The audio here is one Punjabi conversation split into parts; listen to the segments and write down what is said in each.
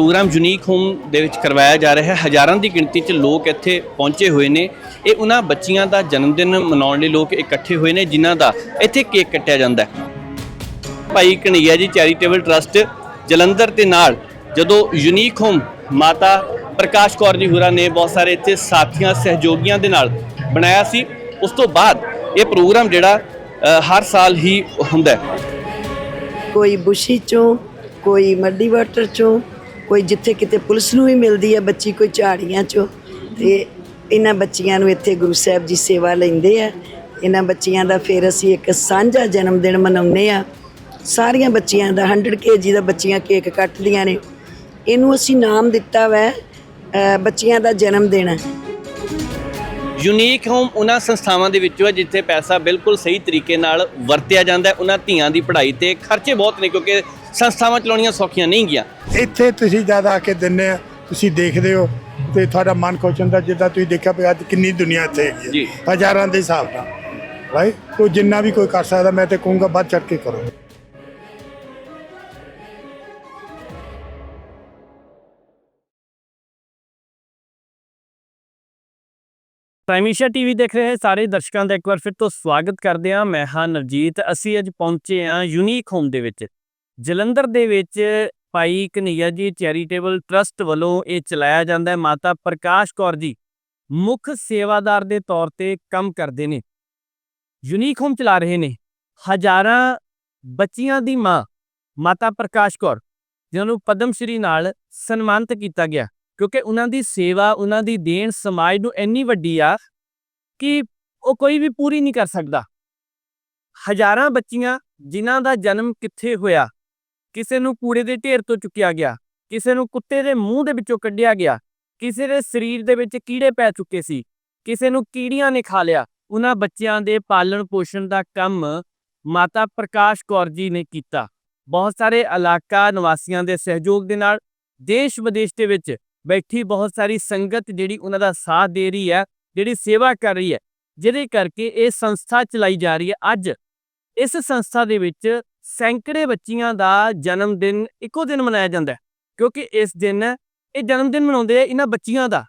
ਪ੍ਰੋਗਰਾਮ ਯੂਨੀਕ ਹੋਮ ਦੇ ਵਿੱਚ ਕਰਵਾਇਆ ਜਾ ਰਿਹਾ ਹੈ। ਹਜ਼ਾਰਾਂ ਦੀ ਗਿਣਤੀ 'ਚ ਲੋਕ ਇੱਥੇ ਪਹੁੰਚੇ ਹੋਏ ਨੇ। ਇਹ ਉਹਨਾਂ ਬੱਚੀਆਂ ਦਾ ਜਨਮ ਦਿਨ ਮਨਾਉਣ ਲਈ ਲੋਕ ਇਕੱਠੇ ਹੋਏ ਨੇ, ਜਿਨ੍ਹਾਂ ਦਾ ਇੱਥੇ ਕੇਕ ਕੱਟਿਆ ਜਾਂਦਾ ਹੈ। ਭਾਈ ਕਨਈਆ ਜੀ ਚੈਰੀਟੇਬਲ ਟਰਸਟ ਜਲੰਧਰ ਦੇ ਨਾਲ ਜਦੋਂ ਯੂਨੀਕ ਹੋਮ ਮਾਤਾ ਪ੍ਰਕਾਸ਼ ਕੌਰ ਜੀ ਹੋਰਾਂ ਨੇ ਬਹੁਤ ਸਾਰੇ ਇੱਥੇ ਸਾਥੀਆਂ, ਸਹਿਯੋਗੀਆਂ ਦੇ ਨਾਲ ਬਣਾਇਆ ਸੀ, ਉਸ ਤੋਂ ਬਾਅਦ ਇਹ ਪ੍ਰੋਗਰਾਮ ਜਿਹੜਾ ਹਰ ਸਾਲ ਹੀ ਹੁੰਦਾ ਹੈ। ਕੋਈ ਬੁਸ਼ੀ ਚੋਂ, ਕੋਈ ਮੱਡੀ ਵਾਟਰ ਚੋਂ ਕੋਈ ਜਿੱਥੇ ਕਿਤੇ ਪੁਲਿਸ ਨੂੰ ਵੀ ਮਿਲਦੀ ਹੈ ਬੱਚੀ ਕੋਈ ਝਾੜੀਆਂ ਚੋਂ ਤੇ ਇਹਨਾਂ ਬੱਚੀਆਂ ਨੂੰ ਇੱਥੇ ਗੁਰੂ ਸਾਹਿਬ ਜੀ ਸੇਵਾ ਲੈਂਦੇ ਆ। ਇਹਨਾਂ ਬੱਚੀਆਂ ਦਾ ਫਿਰ ਅਸੀਂ ਇੱਕ ਸਾਂਝਾ ਜਨਮ ਦਿਨ ਮਨਾਉਂਦੇ ਆ। ਸਾਰੀਆਂ ਬੱਚੀਆਂ ਦਾ 100 ਕੇਜੀ ਦਾ ਬੱਚੀਆਂ ਕੇਕ ਕੱਟਦੀਆਂ ਨੇ। ਇਹਨੂੰ ਅਸੀਂ ਨਾਮ ਦਿੱਤਾ ਵੈ ਅ, ਬੱਚੀਆਂ ਦਾ ਜਨਮ ਦਿਨ ਹੈ ਯੂਨੀਕ ਹੋਮ ਉਹਨਾਂ ਸੰਸਥਾਵਾਂ ਦੇ ਵਿੱਚੋਂ ਹੈ ਜਿੱਥੇ ਪੈਸਾ ਬਿਲਕੁਲ ਸਹੀ ਤਰੀਕੇ ਨਾਲ ਵਰਤਿਆ ਜਾਂਦਾ ਹੈ। ਉਹਨਾਂ ਧੀਆਂ ਦੀ ਪੜ੍ਹਾਈ ਤੇ ਖਰਚੇ ਬਹੁਤ ਨੇ ਕਿਉਂਕਿ ਸੰਸਥਾਵਾਂ ਚਲਾਉਣੀਆਂ ਸੌਖੀਆਂ ਨਹੀਂ ਗੀਆਂ ਇੱਥੇ ਤੁਸੀਂ ਜਦ ਆ ਕੇ ਦਿੰਦੇ ਆ ਤੁਸੀਂ ਦੇਖਦੇ ਹੋ ਤੇ ਤੁਹਾਡਾ ਮਨ ਖੁਸ਼ ਹੁੰਦਾ ਜਿੱਦਾਂ ਤੁਸੀਂ ਦੇਖਿਆ ਵੀ ਅੱਜ ਕਿੰਨੀ ਦੁਨੀਆ ਇੱਥੇ ਹੈਗੀ। ਹੈ ਹਜ਼ਾਰਾਂ ਦੇ ਹਿਸਾਬ ਨਾਲ ਰਾਈਟ ਕੋਈ ਜਿੰਨਾ ਵੀ ਕੋਈ ਕਰ ਸਕਦਾ ਮੈਂ ਤੇ ਕਹੂੰਗਾ ਵੱਧ ਚੜ ਕੇ ਕਰੋ। ਪ੍ਰਾਈਮੀਸ਼ਾ ਟੀਵੀ ਦੇਖ ਰਹੇ ਸਾਰੇ ਦਰਸ਼ਕਾਂ ਦਾ ਇੱਕ ਵਾਰ ਫਿਰ ਤੋਂ ਸਵਾਗਤ ਕਰਦੇ ਹਾਂ। ਮੈਂ ਹਾਂ ਨਵਜੀਤ ਅਸੀਂ ਅੱਜ ਪਹੁੰਚੇ ਹਾਂ ਯੂਨੀਕ ਹੋਮ ਦੇ ਵਿੱਚ। ਜਲੰਧਰ ਦੇ ਵਿੱਚ ਭਾਈ ਕਨਈਆ ਜੀ ਚੈਰੀਟੇਬਲ ਟਰਸਟ ਵੱਲੋਂ ਇਹ ਚਲਾਇਆ ਜਾਂਦਾ ਹੈ। ਮਾਤਾ ਪ੍ਰਕਾਸ਼ ਕੌਰ ਜੀ ਮੁੱਖ ਸੇਵਾਦਾਰ ਦੇ ਤੌਰ ਤੇ ਕੰਮ ਕਰਦੇ ਨੇ। ਯੂਨੀਕ ਹੋਮ ਚਲਾ ਰਹੇ ਨੇ। ਹਜ਼ਾਰਾਂ ਬੱਚੀਆਂ ਦੀ ਮਾਂ ਮਾਤਾ ਪ੍ਰਕਾਸ਼ ਕੌਰ, ਜਿਨ੍ਹਾਂ ਨੂੰ ਪਦਮ ਸ਼੍ਰੀ ਨਾਲ ਸਨਮਾਨਿਤ ਕੀਤਾ ਗਿਆ। ਕਿਉਂਕਿ ਉਹਨਾਂ ਦੀ ਸੇਵਾ, ਉਹਨਾਂ ਦੀ ਦੇਣ ਸਮਾਜ ਨੂੰ ਇੰਨੀ ਵੱਡੀ ਆ ਕਿ ਉਹ ਕੋਈ ਵੀ ਪੂਰੀ ਨਹੀਂ ਕਰ ਸਕਦਾ। ਹਜ਼ਾਰਾਂ ਬੱਚੀਆਂ ਜਿਨ੍ਹਾਂ ਦਾ ਜਨਮ ਕਿੱਥੇ ਹੋਇਆ? ਕਿਸੇ ਨੂੰ ਕੂੜੇ ਦੇ ਢੇਰ ਤੋਂ ਚੁੱਕਿਆ ਗਿਆ, ਕਿਸੇ ਨੂੰ ਕੁੱਤੇ ਦੇ ਮੂੰਹ ਦੇ ਵਿੱਚੋਂ ਕੱਢਿਆ ਗਿਆ, ਕਿਸੇ ਦੇ ਸਰੀਰ ਦੇ ਵਿੱਚ ਕੀੜੇ ਪੈ ਚੁੱਕੇ ਸੀ, ਕਿਸੇ ਨੂੰ ਕੀੜੀਆਂ ਨੇ ਖਾ ਲਿਆ, ਉਹਨਾਂ ਬੱਚਿਆਂ ਦੇ ਪਾਲਣ ਪੋਸ਼ਣ ਦਾ ਕੰਮ ਮਾਤਾ ਪ੍ਰਕਾਸ਼ ਕੌਰ ਜੀ ਨੇ ਕੀਤਾ। ਬਹੁਤ ਸਾਰੇ ਇਲਾਕਾ ਨਿਵਾਸੀਆਂ ਦੇ ਸਹਿਯੋਗ ਦੇ ਨਾਲ ਦੇਸ਼ ਵਿਦੇਸ਼ ਦੇ ਵਿੱਚ ਬੈਠੀ ਬਹੁਤ ਸਾਰੀ ਸੰਗਤ ਜਿਹੜੀ ਉਹਨਾਂ ਦਾ ਸਾਥ ਦੇ ਰਹੀ ਹੈ, ਜਿਹੜੀ ਸੇਵਾ ਕਰ ਰਹੀ ਹੈ, ਜਿਹਦੇ ਕਰਕੇ ਇਹ ਸੰਸਥਾ ਚਲਾਈ ਜਾ ਰਹੀ ਹੈ। ਅੱਜ ਇਸ ਸੰਸਥਾ ਦੇ ਵਿੱਚ ਸੈਂਕੜੇ ਬੱਚੀਆਂ ਦਾ ਜਨਮ ਦਿਨ ਇੱਕੋ ਦਿਨ ਮਨਾਇਆ ਜਾਂਦਾ ਹੈ, ਕਿਉਂਕਿ ਇਸ ਦਿਨ ਇਹ ਜਨਮ ਦਿਨ ਮਨਾਉਂਦੇ ਆ ਇਹਨਾਂ ਬੱਚੀਆਂ ਦਾ।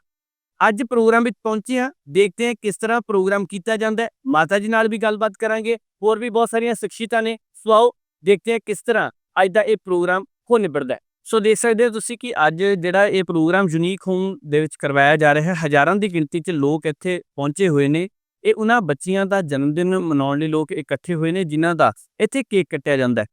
ਅੱਜ ਪ੍ਰੋਗਰਾਮ ਵਿੱਚ ਪਹੁੰਚੇ ਹਾਂ, ਦੇਖਦੇ ਹਾਂ ਕਿਸ ਤਰ੍ਹਾਂ ਪ੍ਰੋਗਰਾਮ ਕੀਤਾ ਜਾਂਦਾ ਹੈ। ਮਾਤਾ ਜੀ ਨਾਲ ਵੀ ਗੱਲਬਾਤ ਕਰਾਂਗੇ, ਹੋਰ ਵੀ ਬਹੁਤ ਸਾਰੀਆਂ ਸ਼ਖਸੀਅਤਾਂ ਨੇ। ਸੋ ਆਓ, ਦੇਖਦੇ ਹਾਂ ਕਿਸ ਤਰ੍ਹਾਂ ਅੱਜ ਦਾ ਇਹ ਪ੍ਰੋਗਰਾਮ ਹੋ ਨਿਬੜਦਾ ਹੈ। ਸੋ ਦੇਖ ਸਕਦੇ ਹੋ ਤੁਸੀਂ ਕਿ ਅੱਜ ਜਿਹੜਾ ਇਹ ਪ੍ਰੋਗਰਾਮ ਯੂਨੀਕ ਹੋਮ ਦੇ ਵਿੱਚ ਕਰਵਾਇਆ ਜਾ ਰਿਹਾ ਹੈ, ਹਜ਼ਾਰਾਂ ਦੀ ਗਿਣਤੀ 'ਚ ਲੋਕ ਇੱਥੇ ਪਹੁੰਚੇ ਹੋਏ ਨੇ। ਇਹ ਉਹਨਾਂ ਬੱਚੀਆਂ ਦਾ ਜਨਮ ਦਿਨ ਮਨਾਉਣ ਲਈ ਲੋਕ ਇਕੱਠੇ ਹੋਏ ਨੇ, ਜਿਨ੍ਹਾਂ ਦਾ ਇੱਥੇ ਕੇਕ ਕੱਟਿਆ ਜਾਂਦਾ ਹੈ।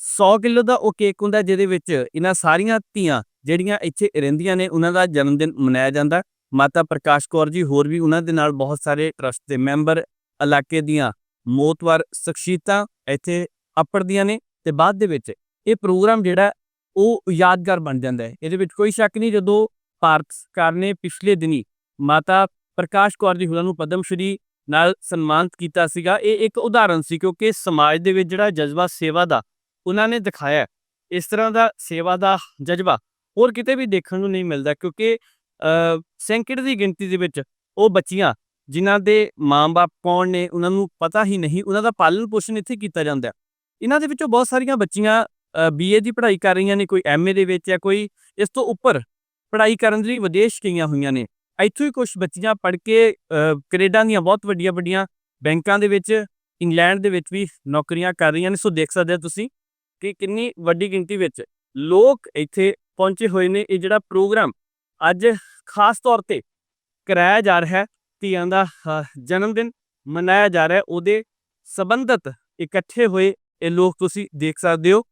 100 ਕਿਲੋ ਦਾ ਉਹ ਕੇਕ ਹੁੰਦਾ ਜਿਹਦੇ ਵਿੱਚ ਇਹਨਾਂ ਸਾਰੀਆਂ ਧੀਆਂ ਜਿਹੜੀਆਂ ਇੱਥੇ ਰਹਿੰਦੀਆਂ ਨੇ, ਉਹਨਾਂ ਦਾ ਜਨਮ ਦਿਨ ਮਨਾਇਆ ਜਾਂਦਾ ਮਾਤਾ ਪ੍ਰਕਾਸ਼ ਕੌਰ ਜੀ ਹੋਰ ਵੀ ਉਹਨਾਂ ਦੇ ਨਾਲ ਬਹੁਤ ਸਾਰੇ ਟਰਸਟ ਦੇ ਮੈਂਬਰ ਇਲਾਕੇ ਦੀਆਂ ਮੋਤਵਰ ਸ਼ਖਸੀਅਤਾਂ ਇੱਥੇ ਅੱਪੜਦੀਆਂ ਨੇ ਤੇ ਬਾਅਦ ਦੇ ਵਿੱਚ ਇਹ ਪ੍ਰੋਗਰਾਮ ਜਿਹੜਾ ਉਹ ਯਾਦਗਾਰ ਬਣ ਜਾਂਦਾ ਹੈ। ਇਹਦੇ ਵਿੱਚ ਕੋਈ ਸ਼ੱਕ ਨਹੀਂ, ਜਦੋਂ ਭਾਰਤ ਸਰਕਾਰ ਨੇ ਪਿਛਲੇ ਦਿਨੀ ਮਾਤਾ ਪ੍ਰਕਾਸ਼ ਕੌਰ ਜੀ ਹੋਰਾਂ ਨੂੰ ਪਦਮ ਸ਼੍ਰੀ ਨਾਲ ਸਨਮਾਨਿਤ ਕੀਤਾ ਸੀਗਾ। ਇਹ ਇੱਕ ਉਦਾਹਰਨ ਸੀ ਕਿਉਂਕਿ ਸਮਾਜ ਦੇ ਵਿੱਚ ਜਿਹੜਾ ਜਜ਼ਬਾ ਸੇਵਾ ਦਾ, ਉਹਨਾਂ ਨੇ ਦਿਖਾਇਆ। ਇਸ ਤਰ੍ਹਾਂ ਦਾ ਸੇਵਾ ਦਾ ਜਜ਼ਬਾ ਹੋਰ ਕਿਤੇ ਵੀ ਦੇਖਣ ਨੂੰ ਨਹੀਂ ਮਿਲਦਾ ਕਿਉਂਕਿ ਸੈਂਕੜੇ ਦੀ ਗਿਣਤੀ ਦੇ ਵਿੱਚ ਉਹ ਬੱਚੀਆਂ ਜਿਨ੍ਹਾਂ ਦੇ ਮਾਂ-ਬਾਪ ਕੌਣ ਨੇ, ਉਹਨਾਂ ਨੂੰ ਪਤਾ ਹੀ ਨਹੀਂ, ਉਹਨਾਂ ਦਾ ਪਾਲਣ ਪੋਸ਼ਣ ਇੱਥੇ ਕੀਤਾ ਜਾਂਦਾ ਇਹਨਾਂ ਦੇ ਵਿੱਚੋਂ ਬਹੁਤ ਸਾਰੀਆਂ ਬੱਚੀਆਂ ਬੀਏ ਦੀ ਪੜ੍ਹਾਈ ਕਰ ਰਹੀਆਂ ਨੇ, ਕੋਈ ਐਮਏ ਦੇ ਵਿੱਚ ਜਾਂ ਕੋਈ ਇਸ ਤੋਂ ਉੱਪਰ ਪੜ੍ਹਾਈ ਕਰਨ ਲਈ ਵਿਦੇਸ਼ ਗਈਆਂ ਹੋਈਆਂ ਨੇ। ਇੱਥੋਂ ਹੀ ਕੁਝ ਬੱਚੀਆਂ ਪੜ੍ਹ ਕੇ ਕੈਨੇਡਾ ਦੀਆਂ ਬਹੁਤ ਵੱਡੀਆਂ ਵੱਡੀਆਂ ਬੈਂਕਾਂ ਦੇ ਵਿੱਚ, ਇੰਗਲੈਂਡ ਦੇ ਵਿੱਚ ਵੀ ਨੌਕਰੀਆਂ ਕਰ ਰਹੀਆਂ ਨੇ। ਸੋ ਦੇਖ ਸਕਦੇ ਹੋ ਤੁਸੀਂ ਕਿ ਕਿੰਨੀ ਵੱਡੀ ਗਿਣਤੀ ਵਿੱਚ ਲੋਕ ਇੱਥੇ ਪਹੁੰਚੇ ਹੋਏ ਨੇ। ਇਹ ਜਿਹੜਾ ਪ੍ਰੋਗਰਾਮ ਅੱਜ ਖਾਸ ਤੌਰ ਤੇ ਕਰਾਇਆ ਜਾ ਰਿਹਾ ਹੈ, ਧੀਆਂ ਦਾ ਜਨਮ ਦਿਨ ਮਨਾਇਆ ਜਾ ਰਿਹਾ ਉਹਦੇ ਸੰਬੰਧਤ ਇਕੱਠੇ ਹੋਏ ਇਹ ਲੋਕ ਤੁਸੀਂ ਦੇਖ ਸਕਦੇ ਹੋ।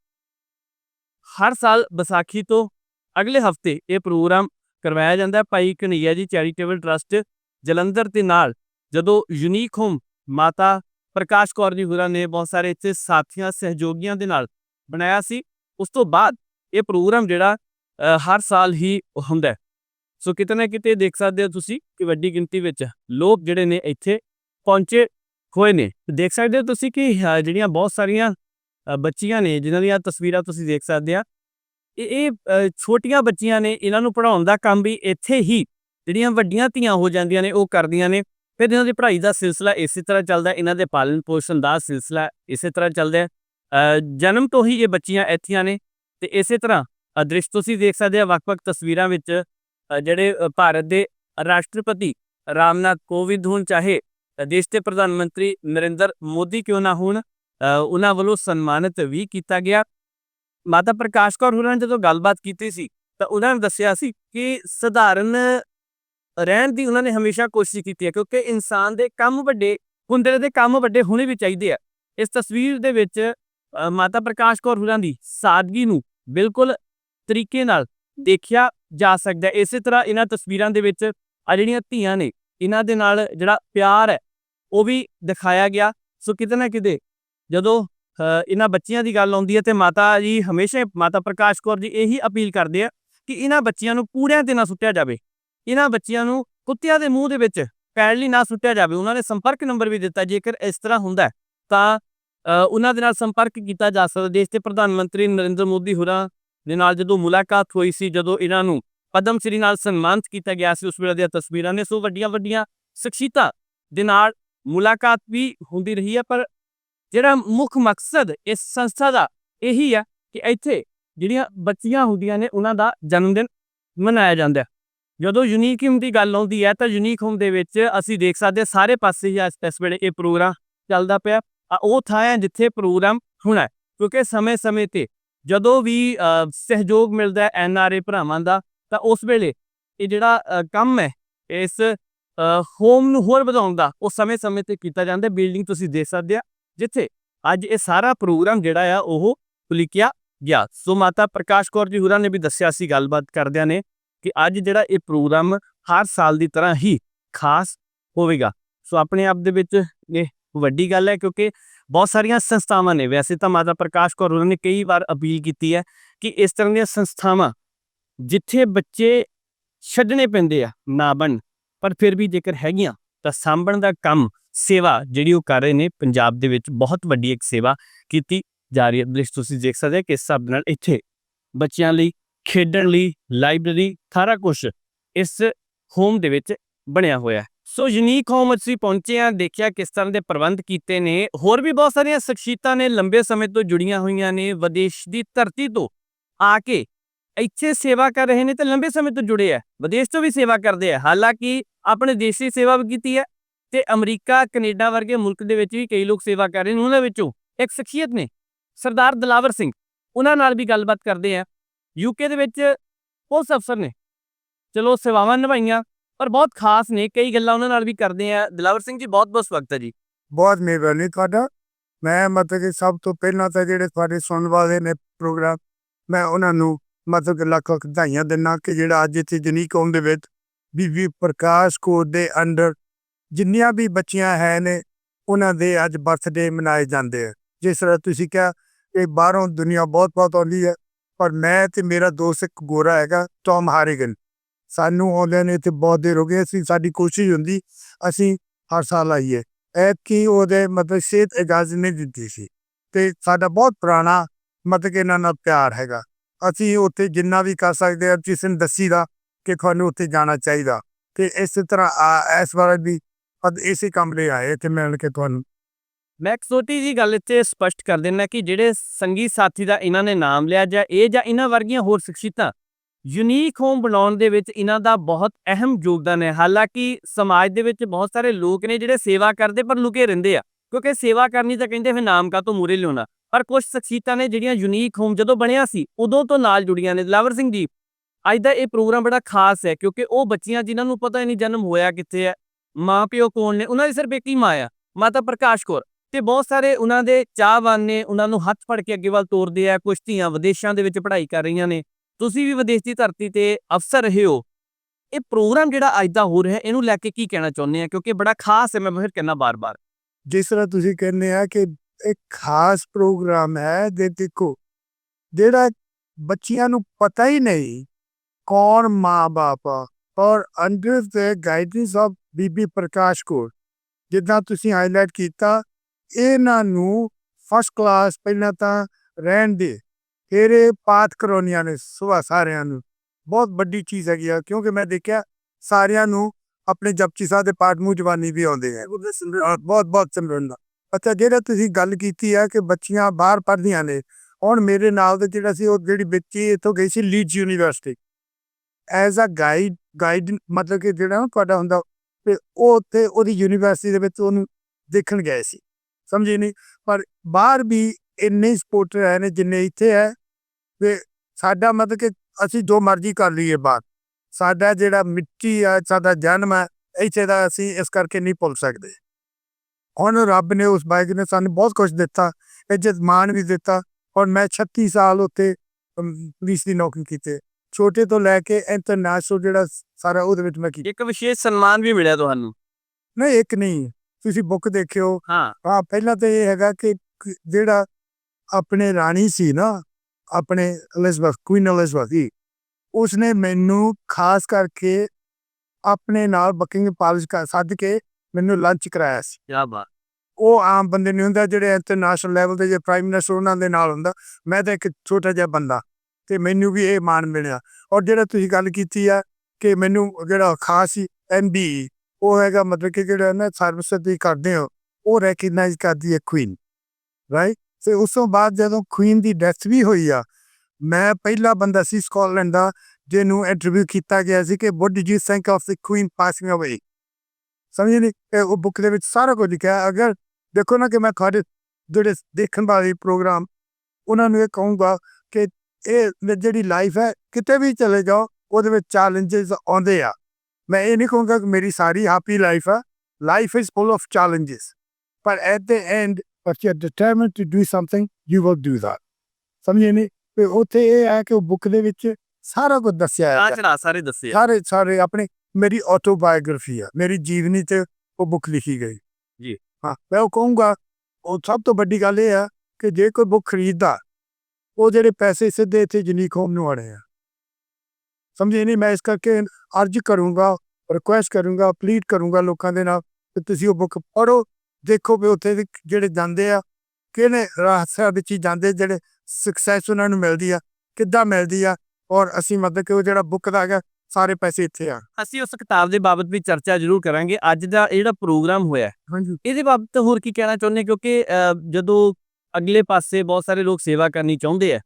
ਹਰ ਸਾਲ ਵਿਸਾਖੀ ਤੋਂ ਅਗਲੇ ਹਫ਼ਤੇ ਇਹ ਪ੍ਰੋਗਰਾਮ ਕਰਵਾਇਆ ਜਾਂਦਾ ਭਾਈ ਕਨਈਆ ਜੀ ਚੈਰੀਟੇਬਲ ਟਰਸਟ ਜਲੰਧਰ ਦੇ ਨਾਲ ਜਦੋਂ ਯੂਨੀਕ ਹੋਮ ਮਾਤਾ ਪ੍ਰਕਾਸ਼ ਕੌਰ ਜੀ ਹੋਰਾਂ ਨੇ ਬਹੁਤ ਸਾਰੇ ਇੱਥੇ ਸਾਥੀਆਂ, ਸਹਿਯੋਗੀਆਂ ਦੇ ਨਾਲ ਬਣਾਇਆ ਸੀ। ਉਸ ਤੋਂ ਬਾਅਦ ਇਹ ਪ੍ਰੋਗਰਾਮ ਜਿਹੜਾ ਹਰ ਸਾਲ ਹੀ ਹੁੰਦਾ ਸੋ ਕਿਤੇ ਨਾ ਕਿਤੇ ਦੇਖ ਸਕਦੇ ਹੋ ਤੁਸੀਂ ਕਿ ਵੱਡੀ ਗਿਣਤੀ ਵਿੱਚ ਲੋਕ ਜਿਹੜੇ ਨੇ ਇੱਥੇ ਪਹੁੰਚੇ ਹੋਏ ਨੇ। ਦੇਖ ਸਕਦੇ ਹੋ ਤੁਸੀਂ ਕਿ ਜਿਹੜੀਆਂ ਬਹੁਤ ਸਾਰੀਆਂ ਬੱਚੀਆਂ ਨੇ, ਜਿਨ੍ਹਾਂ ਦੀਆਂ ਤਸਵੀਰਾਂ ਤੁਸੀਂ ਦੇਖ ਸਕਦੇ ਆ ਇਹ ਇਹ ਛੋਟੀਆਂ ਬੱਚੀਆਂ ਨੇ ਇਹਨਾਂ ਨੂੰ ਪੜਾਉਣ ਦਾ ਕੰਮ ਵੀ ਇੱਥੇ ਹੀ ਜਿਹੜੀਆਂ ਵੱਡੀਆਂ ਧੀਆਂ ਹੋ ਜਾਂਦੀਆਂ ਨੇ ਉਹ ਕਰਦੀਆਂ ਨੇ। ਫਿਰ ਇਹਨਾਂ ਦੀ ਪੜ੍ਹਾਈ ਦਾ ਸਿਲਸਿਲਾ ਇਸੇ ਤਰ੍ਹਾਂ ਚੱਲਦਾ ਇਹਨਾਂ ਦੇ ਪਾਲਣ ਪੋਸ਼ਣ ਦਾ ਸਿਲਸਿਲਾ ਇਸੇ ਤਰ੍ਹਾਂ ਚੱਲਦਾ। ਜਨਮ ਤੋਂ ਹੀ ਇਹ ਬੱਚੀਆਂ ਇੱਥੀਆਂ ਨੇ ਤੇ ਇਸੇ ਤਰ੍ਹਾਂ ਅ, ਦ੍ਰਿਸ਼ ਤੁਸੀਂ ਦੇਖ ਸਕਦੇ ਆ ਵੱਖ-ਵੱਖ ਤਸਵੀਰਾਂ ਵਿੱਚ ਜਿਹੜੇ ਭਾਰਤ ਦੇ ਰਾਸ਼ਟਰਪਤੀ ਰਾਮਨਾਥ ਕੋਵਿੰਦ ਹੋਣ ਚਾਹੇ ਦੇਸ਼ ਦੇ ਪ੍ਰਧਾਨ ਮੰਤਰੀ ਨਰਿੰਦਰ ਮੋਦੀ ਕਿਉਂ ਨਾ ਹੋਣ ਉਹਨਾਂ ਵੱਲੋਂ ਸਨਮਾਨਿਤ ਵੀ ਕੀਤਾ ਗਿਆ। ਮਾਤਾ ਪ੍ਰਕਾਸ਼ ਕੌਰ ਹੋਰਾਂ ਨੇ ਜਦੋਂ ਗੱਲਬਾਤ ਕੀਤੀ ਸੀ, ਤਾਂ ਉਹਨਾਂ ਨੇ ਦੱਸਿਆ ਸੀ ਕਿ ਸਧਾਰਨ ਰਹਿਣ ਦੀ ਉਹਨਾਂ ਨੇ ਹਮੇਸ਼ਾ ਕੋਸ਼ਿਸ਼ ਕੀਤੀ ਹੈ, ਕਿਉਂਕਿ ਇਨਸਾਨ ਦੇ ਕੰਮ ਵੱਡੇ ਹੁੰਦੇ ਨੇ ਤੇ ਕੰਮ ਵੱਡੇ ਹੋਣੇ ਵੀ ਚਾਹੀਦੇ ਆ। ਇਸ ਤਸਵੀਰ ਦੇ ਵਿੱਚ ਮਾਤਾ ਪ੍ਰਕਾਸ਼ ਕੌਰ ਹੋਰਾਂ ਦੀ ਸਾਦਗੀ ਨੂੰ ਬਿਲਕੁਲ ਤਰੀਕੇ ਨਾਲ ਦੇਖਿਆ ਜਾ ਸਕਦਾ ਇਸੇ ਤਰ੍ਹਾਂ ਇਹਨਾਂ ਤਸਵੀਰਾਂ ਦੇ ਵਿੱਚ ਆ ਜਿਹੜੀਆਂ ਧੀਆਂ ਨੇ, ਇਹਨਾਂ ਦੇ ਨਾਲ ਜਿਹੜਾ ਪਿਆਰ ਹੈ, ਉਹ ਵੀ ਦਿਖਾਇਆ ਗਿਆ। ਸੋ ਕਿਤੇ ਨਾ ਕਿਤੇ ਜਦੋਂ ਇਹਨਾਂ ਬੱਚਿਆਂ ਦੀ ਗੱਲ ਆਉਂਦੀ ਹੈ ਤੇ ਮਾਤਾ ਜੀ ਹਮੇਸ਼ਾ ਮਾਤਾ ਪ੍ਰਕਾਸ਼ ਕੌਰ ਜੀ ਇਹੀ ਅਪੀਲ ਕਰਦੇ ਆ ਕਿ ਇਹਨਾਂ ਬੱਚਿਆਂ ਨੂੰ ਕੂੜਿਆਂ ਤੇ ਨਾ ਸੁੱਟਿਆ ਜਾਵੇ। ਇਹਨਾਂ ਬੱਚਿਆਂ ਨੂੰ ਕੁੱਤਿਆਂ ਦੇ ਮੂੰਹ ਦੇ ਵਿੱਚ ਪੈਣ ਲਈ ਨਾ ਸੁੱਟਿਆ ਜਾਵੇ। ਉਹਨਾਂ ਨੇ ਸੰਪਰਕ ਨੰਬਰ ਵੀ ਦਿੱਤਾ, ਜੇਕਰ ਇਸ ਤਰ੍ਹਾਂ ਹੁੰਦਾ ਤਾਂ ਉਹਨਾਂ ਦੇ ਨਾਲ ਸੰਪਰਕ ਕੀਤਾ ਜਾ ਸਕਦਾ। ਦੇਸ਼ ਦੇ ਪ੍ਰਧਾਨ ਮੰਤਰੀ ਨਰਿੰਦਰ ਮੋਦੀ ਹੋਰਾਂ ਦੇ ਨਾਲ ਜਦੋਂ ਮੁਲਾਕਾਤ ਹੋਈ ਸੀ, ਜਦੋਂ ਇਹਨਾਂ ਨੂੰ ਪਦਮ ਸ਼੍ਰੀ ਨਾਲ ਸਨਮਾਨਿਤ ਕੀਤਾ ਗਿਆ ਸੀ, ਉਸ ਵੇਲੇ ਦੀਆਂ ਤਸਵੀਰਾਂ ਨੇ, ਸੋ ਵੱਡੀਆਂ ਵੱਡੀਆਂ ਸ਼ਖਸੀਅਤਾਂ ਦੇ ਨਾਲ ਮੁਲਾਕਾਤ ਵੀ ਹੁੰਦੀ ਰਹੀ ਹੈ, ਪਰ ਜਿਹੜਾ ਮੁੱਖ ਮਕਸਦ ਇਸ ਸੰਸਥਾ ਦਾ ਇਹੀ ਹੈ ਕਿ ਇੱਥੇ ਜਿਹੜੀਆਂ ਬੱਚੀਆਂ ਹੁੰਦੀਆਂ ਨੇ, ਉਹਨਾਂ ਦਾ ਜਨਮ ਦਿਨ ਮਨਾਇਆ ਜਾਂਦਾ ਹੈ। ਜਦੋਂ ਯੂਨੀਕ ਹੋਮ ਦੀ ਗੱਲ ਆਉਂਦੀ ਹੈ ਤਾਂ ਯੂਨੀਕ ਹੋਮ ਦੇ ਵਿੱਚ ਅਸੀਂ ਦੇਖ ਸਕਦੇ ਹਾਂ ਸਾਰੇ ਪਾਸੇ ਹੀ ਇਸ ਇਸ ਵੇਲੇ ਇਹ ਪ੍ਰੋਗਰਾਮ ਚੱਲਦਾ ਪਿਆ। ਆ ਉਹ ਥਾਂ ਹੈ ਜਿੱਥੇ ਪ੍ਰੋਗਰਾਮ ਹੋਣਾ ਕਿਉਂਕਿ ਸਮੇਂ-ਸਮੇਂ ਤੇ ਜਦੋਂ ਵੀ ਸਹਿਯੋਗ ਮਿਲਦਾ ਹੈ ਐਨਆਰਏ ਭਰਾਵਾਂ ਦਾ, ਤਾਂ ਉਸ ਵੇਲੇ ਇਹ ਜਿਹੜਾ ਕੰਮ ਹੈ, ਇਸ ਹੋਮ ਨੂੰ ਹੋਰ ਵਧਾਉਣ ਦਾ, ਉਹ ਸਮੇਂ-ਸਮੇਂ ਤੇ ਕੀਤਾ ਜਾਂਦਾ ਬਿਲਡਿੰਗ ਤੁਸੀਂ ਦੇਖ ਸਕਦੇ ਆ ਜਿੱਥੇ ਅੱਜ ਇਹ ਸਾਰਾ ਪ੍ਰੋਗਰਾਮ ਜਿਹੜਾ ਆ ਉਹ ਉਲੀਕਿਆ ਗਿਆ। ਸੋ ਮਾਤਾ ਪ੍ਰਕਾਸ਼ ਕੌਰ ਜੀ ਹੋਰਾਂ ਨੇ ਵੀ ਦੱਸਿਆ ਸੀ, ਗੱਲਬਾਤ ਕਰਦਿਆਂ ਨੇ ਕਿ ਅੱਜ ਜਿਹੜਾ ਇਹ ਪ੍ਰੋਗਰਾਮ ਹਰ ਸਾਲ ਦੀ ਤਰ੍ਹਾਂ ਹੀ ਖਾਸ ਹੋਵੇਗਾ। ਸੋ ਆਪਣੇ ਆਪ ਦੇ ਵਿੱਚ ਇਹ ਵੱਡੀ ਗੱਲ ਹੈ ਕਿਉਂਕਿ ਬਹੁਤ ਸਾਰੀਆਂ ਸੰਸਥਾਵਾਂ ਨੇ। ਵੈਸੇ ਤਾਂ ਮਾਤਾ ਪ੍ਰਕਾਸ਼ ਕੌਰ ਹੋਰਾਂ ਨੇ ਕਈ ਵਾਰ ਅਪੀਲ ਕੀਤੀ ਹੈ ਕਿ ਇਸ ਤਰ੍ਹਾਂ ਦੀਆਂ ਸੰਸਥਾਵਾਂ ਜਿੱਥੇ ਬੱਚੇ ਛੱਡਣੇ ਪੈਂਦੇ ਆ, ਨਾ ਬਣ ਪਰ ਫਿਰ ਵੀ ਜੇਕਰ ਹੈਗੀਆਂ ਤਾਂ ਸਾਂਭਣ ਦਾ ਕੰਮ ਸੇਵਾ ਜਿਹੜੀ ਉਹ ਕਰ ਰਹੇ ਨੇ, ਪੰਜਾਬ ਦੇ ਵਿੱਚ ਬਹੁਤ ਵੱਡੀ ਇੱਕ ਸੇਵਾ ਕੀਤੀ ਜਾ ਰਹੀ ਹੈ। ਦ੍ਰਿਸ਼ ਤੁਸੀਂ ਦੇਖ ਸਕਦੇ ਹੋ ਕਿਸ ਹਿਸਾਬ ਦੇ ਨਾਲ ਇੱਥੇ ਬੱਚਿਆਂ ਲਈ, ਖੇਡਣ ਲਈ, ਲਾਇਬ੍ਰੇਰੀ, ਸਾਰਾ ਕੁਝ ਇਸ ਹੋਮ ਦੇ ਵਿੱਚ ਬਣਿਆ ਹੋਇਆ ਹੈ। ਸੋ ਯੂਨੀਕ ਹੋਮ ਅਸੀਂ ਪਹੁੰਚੇ ਆ ਦੇਖਿਆ ਕਿਸ ਤਰ੍ਹਾਂ ਦੇ ਪ੍ਰਬੰਧ ਕੀਤੇ ਨੇ। ਹੋਰ ਵੀ ਬਹੁਤ ਸਾਰੀਆਂ ਸ਼ਖਸੀਅਤਾਂ ਨੇ, ਲੰਬੇ ਸਮੇਂ ਤੋਂ ਜੁੜੀਆਂ ਹੋਈਆਂ ਨੇ, ਵਿਦੇਸ਼ ਦੀ ਧਰਤੀ ਤੋਂ ਆ ਕੇ ਇੱਥੇ ਸੇਵਾ ਕਰ ਰਹੇ ਨੇ ਤੇ ਲੰਬੇ ਸਮੇਂ ਤੋਂ ਜੁੜੇ ਆ ਵਿਦੇਸ਼ ਤੋਂ ਵੀ ਸੇਵਾ ਕਰਦੇ ਆ ਹਾਲਾਂਕਿ ਆਪਣੇ ਦੇਸ਼ ਦੀ ਸੇਵਾ ਵੀ ਕੀਤੀ ਹੈ ਤੇ ਅਮਰੀਕਾ, ਕੈਨੇਡਾ ਵਰਗੇ ਮੁਲਕ ਦੇ ਵਿੱਚ ਵੀ ਕਈ ਲੋਕ ਸੇਵਾ ਕਰ ਰਹੇ ਨੇ, ਉਹਨਾਂ ਵਿੱਚੋਂ ਇੱਕ ਸ਼ਖਸੀਅਤ ਨੇ, ਸਰਦਾਰ ਦਲਾਵਰ ਸਿੰਘ। ਉਹਨਾਂ ਨਾਲ ਵੀ ਗੱਲਬਾਤ ਕਰਦੇ ਆ ਯੂਕੇ ਦੇ ਵਿੱਚ ਪੁਲਿਸ ਅਫਸਰ ਨੇ। ਚਲੋ, ਸੇਵਾਵਾਂ ਨਿਭਾਈਆਂ, ਪਰ ਬਹੁਤ ਖਾਸ ਨੇ, ਕਈ ਗੱਲਾਂ ਉਹਨਾਂ ਨਾਲ ਵੀ ਕਰਦੇ ਆ ਦਲਾਵਰ ਸਿੰਘ ਜੀ, ਬਹੁਤ ਬਹੁਤ ਸਵਾਗਤ ਹੈ ਜੀ। ਬਹੁਤ ਮਿਹਰਬਾਨੀ ਤੁਹਾਡਾ। ਮੈਂ ਮਤਲਬ ਕਿ ਸਭ ਤੋਂ ਪਹਿਲਾਂ ਤਾਂ ਜਿਹੜੇ ਤੁਹਾਡੇ ਸੁਣਨ ਵਾਲੇ ਨੇ ਪ੍ਰੋਗਰਾਮ, ਮੈਂ ਉਹਨਾਂ ਨੂੰ ਮਤਲਬ ਕਿ ਲੱਖ ਲੱਖ ਵਧਾਈਆਂ ਦਿੰਦਾ ਕਿ ਜਿਹੜਾ ਅੱਜ ਇੱਥੇ ਜਨੀਕ ਦੇ ਵਿੱਚ ਬੀਬੀ ਪ੍ਰਕਾਸ਼ ਕੋਟ ਦੇ ਅੰਡਰ ਜਿੰਨੀਆਂ ਵੀ ਬੱਚੀਆਂ ਹੈ ਨੇ, ਉਹਨਾਂ ਦੇ ਅੱਜ ਬਰਥਡੇ ਮਨਾਏ ਜਾਂਦੇ ਆ। ਜਿਸ ਤਰ੍ਹਾਂ ਤੁਸੀਂ ਕਿਹਾ ਕਿ ਬਾਹਰੋਂ ਦੁਨੀਆ ਬਹੁਤ ਬਹੁਤ ਆਉਂਦੀ ਹੈ, ਪਰ ਮੈਂ ਤੇ ਮੇਰਾ ਦੋਸਤ ਇੱਕ ਗੋਰਾ ਹੈਗਾ ਟੌਮ ਹਾਰੀਗਨ ਸਾਨੂੰ ਆਉਂਦੇ ਨੇ ਇੱਥੇ ਬਹੁਤ ਦੇਰ ਹੋ ਗਈ, ਅਸੀਂ, ਸਾਡੀ ਕੋਸ਼ਿਸ਼ ਹੁੰਦੀ, ਅਸੀਂ ਹਰ ਸਾਲ ਆਈਏ। ਐਤਕੀ ਉਹਦੇ ਮਤਲਬ ਸਿਹਤ ਇਜਾਜ਼ਤ ਨਹੀਂ ਦਿੱਤੀ ਸੀ। ਤੇ ਸਾਡਾ ਬਹੁਤ ਪੁਰਾਣਾ, ਮਤਲਬ ਕਿ ਇਹਨਾਂ ਨਾਲ ਪਿਆਰ ਹੈਗਾ। ਅਸੀਂ ਉੱਥੇ ਜਿੰਨਾ ਵੀ ਕਰ ਸਕਦੇ ਹਾਂ ਕਿਸੇ ਨੂੰ ਦੱਸੀਦਾ ਕਿ ਤੁਹਾਨੂੰ ਉੱਥੇ ਜਾਣਾ ਚਾਹੀਦਾ। ਤੇ ਇਸੇ ਤਰ੍ਹਾਂ ਆ- ਇਸ ਵਾਰ ਵੀ ਅਦ ਇਸੇ ਕੰਮ ਲਈ ਆਏ ਤੇ ਮਿਲ ਕੇ ਤੁਹਾਨੂੰ। ਮੈਂ ਇੱਕ ਛੋਟੀ ਜੀ ਗੱਲ ਇੱਥੇ ਸਪਸ਼ਟ ਕਰ ਦਿੰਦਾ ਕਿ ਜਿਹੜੇ ਸੰਗੀ ਸਾਥੀ ਦਾ ਇਹਨਾਂ ਨੇ ਨਾਮ ਲਿਆ ਜਾਂ ਇਹ ਜਾਂ ਇਹਨਾਂ ਵਰਗੀਆਂ ਹੋਰ ਸ਼ਖਸੀਅਤਾਂ ਯੂਨੀਕ ਹੋਮ ਬਣਾਉਣ ਦੇ ਵਿੱਚ ਇਹਨਾਂ ਦਾ ਬਹੁਤ ਅਹਿਮ ਯੋਗਦਾਨ ਹੈ। ਹਾਲਾਂਕਿ ਸਮਾਜ ਦੇ ਵਿੱਚ ਬਹੁਤ ਸਾਰੇ ਲੋਕ ਨੇ ਜਿਹੜੇ ਸੇਵਾ ਕਰਦੇ ਪਰ ਲੁਕੇ ਰਹਿੰਦੇ ਆ, ਕਿਉਂਕਿ ਸੇਵਾ ਕਰਨੀ ਤਾਂ ਕਹਿੰਦੇ ਫਿਰ ਨਾਮ ਕਾ ਤੋਂ ਮੂਰੇ ਲਿਆਉਣਾ। ਪਰ ਕੁਝ ਸ਼ਖਸੀਅਤਾਂ ਨੇ ਜਿਹੜੀਆਂ ਯੂਨੀਕ ਹੋਮ ਜਦੋਂ ਬਣਿਆ ਸੀ, ਉਦੋਂ ਤੋਂ ਨਾਲ ਜੁੜੀਆਂ ਨੇ। ਦਿਲਾਵਰ ਸਿੰਘ ਜੀ, ਅੱਜ ਦਾ ਇਹ ਪ੍ਰੋਗਰਾਮ ਬੜਾ ਖਾਸ ਹੈ ਕਿਉਂਕਿ ਉਹ ਬੱਚੀਆਂ ਜਿਨ੍ਹਾਂ ਨੂੰ ਪਤਾ ਹੀ ਨਹੀਂ ਜਨਮ ਹੋਇਆ ਕਿੱਥੇ ਹੈ ਮਾਂ ਪਿਓ ਨੇ, ਉਹਨਾਂ ਦੀ ਸਿਰਫ ਇੱਕ ਹੀ ਮਾਂ ਆ, ਮਾਤਾ ਪ੍ਰਕਾਸ਼ ਕੌਰ। ਤੇ ਬਹੁਤ ਸਾਰੇ ਉਹਨਾਂ ਦੇ ਚਾਹਵਾਨ ਨੇ, ਉਹਨਾਂ ਨੂੰ ਹੱਥ ਫੜ ਕੇ ਅੱਗੇ ਵੱਲ ਤੋਰਦੇ ਆ ਕੁਝ ਧੀਆਂ ਵਿਦੇਸ਼ਾਂ ਦੇ ਵਿੱਚ ਪੜ੍ਹਾਈ ਕਰ ਰਹੀਆਂ ਨੇ। ਤੁਸੀਂ ਵੀ ਵਿਦੇਸ਼ ਦੀ ਧਰਤੀ ਤੇ ਅਫਸਰ ਰਹੇ ਹੋ। ਇਹ ਪ੍ਰੋਗਰਾਮ ਜਿਹੜਾ ਅੱਜ ਦਾ ਹੋ ਰਿਹਾ, ਇਹਨੂੰ ਲੈ ਕੇ ਕੀ ਕਹਿਣਾ ਚਾਹੁੰਦੇ ਆ? ਕਿਉਂਕਿ ਬੜਾ ਖਾਸ ਹੈ, ਮੈਂ ਫਿਰ ਕਹਿਣਾ ਬਾਰ-ਬਾਰ। ਜਿਸ ਤਰ੍ਹਾਂ ਤੁਸੀਂ ਕਹਿੰਦੇ ਆ ਕਿ ਇੱਕ ਖਾਸ ਪ੍ਰੋਗਰਾਮ ਹੈ, ਦੇ ਦੇਖੋ, ਜਿਹੜਾ ਬੱਚਿਆਂ ਨੂੰ ਪਤਾ ਹੀ ਨਹੀਂ ਕੌਣ ਮਾਂ-ਬਾਪ ਔਰ under the guidance of Bibi Prakash core ਜਿੱਦਾਂ ਤੁਸੀਂ ਹਾਈਲਾਈਟ ਕੀਤਾ ਇਹਨਾਂ ਨੂੰ ਫਸਟ ਕਲਾਸ ਪਹਿਲਾਂ ਤਾਂ ਰਹਿਣ ਦੇ ਫਿਰ ਇਹ ਪਾਠ ਕਰਾਉਣੀਆਂ ਨੇ ਸੁਬਾ ਸਾਰਿਆਂ ਨੂੰ। ਬਹੁਤ ਵੱਡੀ ਚੀਜ਼ ਹੈਗੀ ਆ ਕਿਉਂਕਿ ਮੈਂ ਦੇਖਿਆ ਸਾਰਿਆਂ ਨੂੰ ਆਪਣੇ ਜਪਜੀ ਸਾਹਿਬ ਦੇ ਪਾਠ ਮੂੰਹ ਜ਼ਬਾਨੀ ਵੀ ਆਉਂਦੇ ਹੈ ਬਹੁਤ ਬਹੁਤ ਸਿਮਰਨ ਦਾ। ਅੱਛਾ ਜਿਹੜਾ ਤੁਸੀਂ ਗੱਲ ਕੀਤੀ ਹੈ ਕਿ ਬੱਚੀਆਂ ਬਾਹਰ ਪੜ੍ਹਦੀਆਂ ਨੇ ਹੁਣ ਮੇਰੇ ਨਾਲ ਦੇ ਜਿਹੜਾ ਸੀ ਉਹ ਜਿਹੜੀ ਬੱਚੀ ਇੱਥੋਂ ਗਈ ਸੀ Leeds university as a guide guide ਮਤਲਬ ਕਿ ਜਿਹੜਾ ਨਾ ਤੁਹਾਡਾ ਹੁੰਦਾ, ਤੇ ਉਹ ਉੱਥੇ ਉਹਦੀ ਯੂਨੀਵਰਸਿਟੀ ਦੇ ਵਿੱਚ ਉਹਨੂੰ ਦੇਖਣ ਗਏ ਸੀ। ਸਮਝੀ ਨਹੀਂ? ਪਰ ਬਾਹਰ ਵੀ ਇੰਨੇ ਸਪੋਰਟਰ ਆਏ ਨੇ ਜਿੰਨੇ ਇੱਥੇ ਹੈ। ਤੇ ਸਾਡਾ ਮਤਲਬ ਕਿ ਅਸੀਂ ਜੋ ਮਰਜ਼ੀ ਕਰ ਲਈਏ ਬਾਹਰ। ਸਾਡਾ ਜਿਹੜਾ ਮਿੱਟੀ ਆ, ਸਾਡਾ ਜਨਮ ਹੈ ਇੱਥੇ ਦਾ ਅਸੀਂ ਇਸ ਕਰਕੇ ਨਹੀਂ ਭੁੱਲ ਸਕਦੇ। ਹੁਣ ਰੱਬ ਨੇ ਉਸ ਬਾਈਕ ਨੇ ਸਾਨੂੰ ਬਹੁਤ ਕੁਝ ਦਿੱਤਾ, ਇੱਜ਼ਤ ਮਾਣ ਵੀ ਦਿੱਤਾ। ਔਰ ਮੈਂ 36 ਸਾਲ ਉੱਥੇ ਪੁਲਿਸ ਦੀ ਨੌਕਰੀ ਕੀਤੀ। ਛੋਟੇ ਤੋਂ ਲੈ ਕੇ ਇੰਟਰਨੈਸ਼ਨਲ ਜਿਹੜਾ ਸਾਰਾ ਉਹਦੇ ਵਿੱਚ ਮੈਂ ਕੀਤਾ ਇੱਕ ਵਿਸ਼ੇਸ਼ ਸਨਮਾਨ ਵੀ ਮਿਲਿਆ ਤੁਹਾਨੂੰ। ਨਹੀਂ ਇੱਕ ਨਹੀਂ। ਤੁਸੀਂ ਬੁੱਕ ਦੇਖਿਓ। ਹਾਂ। ਹਾਂ ਪਹਿਲਾਂ ਤਾਂ ਇਹ ਹੈਗਾ ਕਿ ਜਿਹੜਾ ਆਪਣੇ ਰਾਣੀ ਸੀ ਨਾ ਆਪਣੇ ਐਲਿਜ਼ਬeth ਕੁਈਨ ਐਲਿਜ਼ਬeth ਦੀ ਉਸਨੇ ਮੈਨੂੰ ਖਾਸ ਕਰਕੇ ਆਪਣੇ ਨਾਲ ਬਕਿੰਗ ਪਾਲਿਸ਼ ਕਰ ਸੱਦ ਕੇ ਮੈਨੂੰ ਲੰਚ ਕਰਾਇਆ ਸੀ। ਕੀ ਬਾਤ। ਉਹ ਆਮ ਬੰਦੇ ਨਹੀਂ ਹੁੰਦਾ ਜਿਹੜੇ ਇੰਟਰਨੈਸ਼ਨਲ ਲੈਵਲ ਤੇ ਜੇ ਪ੍ਰਾਈਮ ਮਿਨਿਸਟਰ ਉਹਨਾਂ ਦੇ ਨਾਲ ਹੁੰਦਾ ਮੈਂ ਤਾਂ ਇੱਕ ਛੋਟਾ ਜਿਹਾ ਬੰਦਾ। ਤੇ ਮੈਨੂੰ ਵੀ ਇਹ ਮਾਣ ਮਿਲਿਆ। ਔਰ ਜਿਹੜਾ ਤੁਸੀਂ ਗੱਲ ਕੀਤੀ ਆ ਕਿ ਮੈਨੂੰ ਜਿਹੜਾ ਖਾਸ ਹੀ ਐਮਬੀ ਉਹ ਹੈਗਾ ਮਤਲਬ ਕਿ ਜਿਹੜਾ ਨਾ ਸਰਵਿਸ ਤੁਸੀਂ ਕਰਦੇ ਹੋ, ਉਹ ਰੈਕਗਨਾਈਜ਼ ਕਰਦੀ ਹੈ ਕੁਈਨ ਰਾਈਟ ਤੇ ਉਸ ਤੋਂ ਬਾਅਦ ਜਦੋਂ ਕੁਈਨ ਦੀ ਡੈਥ ਵੀ ਹੋਈ ਆ, ਮੈਂ ਪਹਿਲਾ ਬੰਦਾ ਸੀ ਸਕਾਟਲੈਂਡ ਦਾ ਜਿਹਨੂੰ ਇੰਟਰਵਿਊ ਕੀਤਾ ਗਿਆ ਸੀ ਕਿ what did you think of the queen passing away? ਸਮਝੇ ਨਹੀਂ ਉਹ ਬੁੱਕ ਦੇ ਵਿੱਚ ਸਾਰਾ ਕੁਝ ਲਿਖਿਆ। ਅਗਰ ਦੇਖੋ ਨਾ ਕਿ ਮੈਂ ਤੁਹਾਡੇ ਜਿਹੜੇ ਦੇਖਣ ਵਾਲੇ ਪ੍ਰੋਗਰਾਮ, ਉਹਨਾਂ ਨੂੰ ਇਹ ਕਹੂੰਗਾ ਇਹ ਜਿਹੜੀ ਲਾਈਫ ਹੈ ਕਿਤੇ ਵੀ ਚਲੇ ਜਾਓ ਉਹਦੇ ਵਿੱਚ ਚੈਲੰਜਸ ਆਉਂਦੇ ਆ। ਮੈਂ ਇਹ ਨਹੀਂ ਕਹੂੰਗਾ ਕਿ ਮੇਰੀ ਸਾਰੀ ਹੈਪੀ ਲਾਈਫ ਆ। Life is full of challenges ਪਰ at the end if you're determined to do something you will do that ਸਮਝੇ ਨਹੀਂ ਤੇ ਉੱਥੇ ਇਹ ਹੈ ਕਿ ਉਹ ਬੁੱਕ ਦੇ ਵਿੱਚ ਸਾਰਾ ਕੁਝ ਦੱਸਿਆ ਹੈ ਸਾਰੇ ਦੱਸੇ ਆ। ਸਾਰੇ ਸਾਰੇ ਆਪਣੇ ਮੇਰੀ ਆਟੋਬਾਇਓਗ੍ਰਾਫੀ ਆ। ਮੇਰੀ ਜੀਵਨੀ ਤੇ ਉਹ ਬੁੱਕ ਲਿਖੀ ਗਈ। ਜੀ। ਹਾਂ ਮੈਂ ਉਹ ਕਹੂੰਗਾ ਉਹ ਸਭ ਤੋਂ ਵੱਡੀ ਗੱਲ ਇਹ ਆ ਕਿ ਜੇ ਕੋਈ ਬੁੱਕ ਖਰੀਦਦਾ ਉਹ ਜਿਹੜੇ ਪੈਸੇ ਸਿੱਧੇ ਇੱਥੇ ਜਨੀਕ ਹੋਮ ਨੂੰ ਆਣੇ ਆ। ਸਮਝੇ ਨਹੀਂ ਮੈਂ ਇਸ ਕਰਕੇ ਅਰਜ਼ ਕਰੂੰਗਾ ਰਿਕੁਐਸਟ ਕਰੂੰਗਾ ਪਲੀਡ ਕਰੂੰਗਾ ਲੋਕਾਂ ਦੇ ਨਾਲ ਕਿ ਤੁਸੀਂ ਉਹ ਬੁੱਕ ਪੜੋ ਦੇਖੋ ਵੀ ਉੱਥੇ ਜਿਹੜੇ ਜਾਂਦੇ ਆ ਕਿਹਨੇ ਰਾਸਤੇ ਵਿੱਚ ਜਾਂਦੇ ਜਿਹੜੇ ਸਕਸੈਸ ਉਹਨਾਂ ਨੂੰ ਮਿਲਦੀ ਆ ਕਿੱਦਾਂ ਮਿਲਦੀ ਆ ਔਰ ਅਸੀਂ ਮਤਲਬ ਕਿ ਉਹ ਜਿਹੜਾ ਬੁੱਕ ਦਾ ਹੈਗਾ ਸਾਰੇ ਪੈਸੇ ਇੱਥੇ ਆ। ਅਸੀਂ ਉਸ ਕਿਤਾਬ ਦੇ ਬਾਬਤ ਵੀ ਚਰਚਾ ਜ਼ਰੂਰ ਕਰਾਂਗੇ। ਅੱਜ ਦਾ ਇਹ ਜਿਹੜਾ ਪ੍ਰੋਗਰਾਮ ਹੋਇਆ ਹਾਂਜੀ। ਇਹਦੇ ਬਾਬਤ ਹੋਰ ਕੀ ਕਹਿਣਾ ਚਾਹੁੰਦੇ ਕਿਉਂਕਿ ਜਦੋਂ ਅਗਲੇ ਪਾਸੇ ਬਹੁਤ ਸਾਰੇ ਲੋਕ ਸੇਵਾ ਕਰਨੀ ਚਾਹੁੰਦੇ ਆ।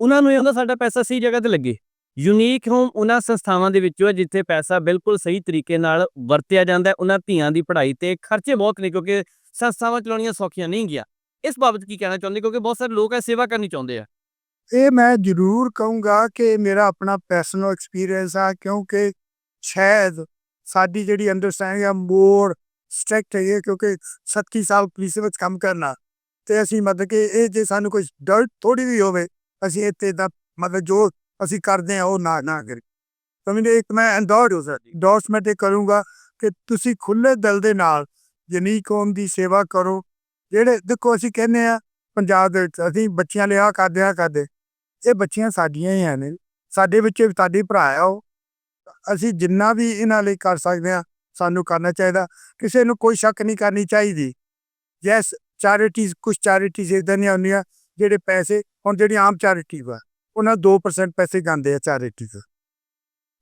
ਉਹਨਾਂ ਨੂੰ ਇਹ ਹੁੰਦਾ ਸਾਡਾ ਪੈਸਾ ਸਹੀ ਜਗ੍ਹਾ ਤੇ ਲੱਗੇ। ਯੂਨੀਕ ਹੋਮ ਉਹਨਾਂ ਸੰਸਥਾਵਾਂ ਦੇ ਵਿੱਚੋਂ ਹੈ, ਜਿੱਥੇ ਪੈਸਾ ਬਿਲਕੁਲ ਸਹੀ ਤਰੀਕੇ ਨਾਲ ਵਰਤਿਆ ਜਾਂਦਾ ਹੈ। ਉਹਨਾਂ ਧੀਆਂ ਦੀ ਪੜ੍ਹਾਈ ਤੇ ਖਰਚੇ ਬਹੁਤ ਨੇ, ਕਿਉਂਕਿ ਸੰਸਥਾਵਾਂ ਚਲਾਉਣੀਆਂ ਸੌਖੀਆਂ ਨਹੀਂ ਗਿਆ। ਇਸ ਬਾਬਤ ਕੀ ਕਹਿਣਾ ਚਾਹੁੰਦੇ, ਕਿਉਂਕਿ ਬਹੁਤ ਸਾਰੇ ਲੋਕ ਹੈ ਸੇਵਾ ਕਰਨੀ ਚਾਹੁੰਦੇ ਆ। ਇਹ ਮੈਂ ਜ਼ਰੂਰ ਕਹੂੰਗਾ ਕਿ ਮੇਰਾ ਆਪਣਾ ਪਰਸਨਲ ਐਕਸਪੀਰੀਅੰਸ ਆ, ਕਿਉਂਕਿ ਸ਼ਾਇਦ ਸਾਡੀ ਜਿਹੜੀ ਅੰਡਰਸਟੈਂਡਿੰਗ ਆ ਮੋਰ ਸਟ੍ਰਿਕਟ ਹੈ ਕਿਉਂਕਿ 37 ਸਾਲ ਪੁਲਿਸ ਵਿੱਚ ਕੰਮ ਕਰਨਾ। ਤੇ ਅਸੀਂ ਮਤਲਬ ਕਿ ਇਹ ਜੇ ਸਾਨੂੰ ਕੋਈ ਡਰ ਥੋੜੀ ਵੀ ਹੋਵੇ ਅਸੀਂ ਇੱਥੇ ਦਾ ਮਤਲਬ ਜੋ ਅਸੀਂ ਕਰਦੇ ਆ ਉਹ ਨਾ ਨਾ ਕਰੀ ਮੈਨੂੰ ਇੱਕ ਮੈਂ ਐਂਡੋਰਸ ਐਂਡੋਰਸਮੈਂਟ ਕਰੂੰਗਾ ਕਿ ਤੁਸੀਂ ਖੁੱਲੇ ਦਿਲ ਦੇ ਨਾਲ ਜਨੀ ਕੌਮ ਦੀ ਸੇਵਾ ਕਰੋ। ਜਿਹੜੇ ਦੇਖੋ ਅਸੀਂ ਕਹਿੰਦੇ ਆ ਪੰਜਾਬ ਦੇ ਵਿੱਚ ਅਸੀਂ ਬੱਚਿਆਂ ਲਈ ਆਹ ਕਰਦੇ ਆ ਕਰਦੇ। ਇਹ ਬੱਚੀਆਂ ਸਾਡੀਆਂ ਹੀ ਹਨ। ਸਾਡੇ ਵਿੱਚ ਵੀ ਤੁਹਾਡੇ ਭਰਾ ਆ ਉਹ। ਅਸੀਂ ਜਿੰਨਾ ਵੀ ਇਹਨਾਂ ਲਈ ਕਰ ਸਕਦੇ ਆ ਸਾਨੂੰ ਕਰਨਾ ਚਾਹੀਦਾ। ਕਿਸੇ ਨੂੰ ਕੋਈ ਸ਼ੱਕ ਨਹੀਂ ਕਰਨੀ ਚਾਹੀਦੀ। ਯੈਸ ਚੈਰਿਟੀਜ਼ ਕੁਝ ਚੈਰਿਟੀਜ਼ ਇਦਾਂ ਦੀਆਂ ਹੁੰਦੀਆਂ ਜਿਹੜੇ ਪੈਸੇ ਹੁਣ ਜਿਹੜੀ ਆਮ ਚੈਰਿਟੀ ਵਾ ਉਹਨਾਂ 2% ਪੈਸੇ ਜਾਂਦੇ ਆ ਚੈਰਿਟੀ ਤੋਂ।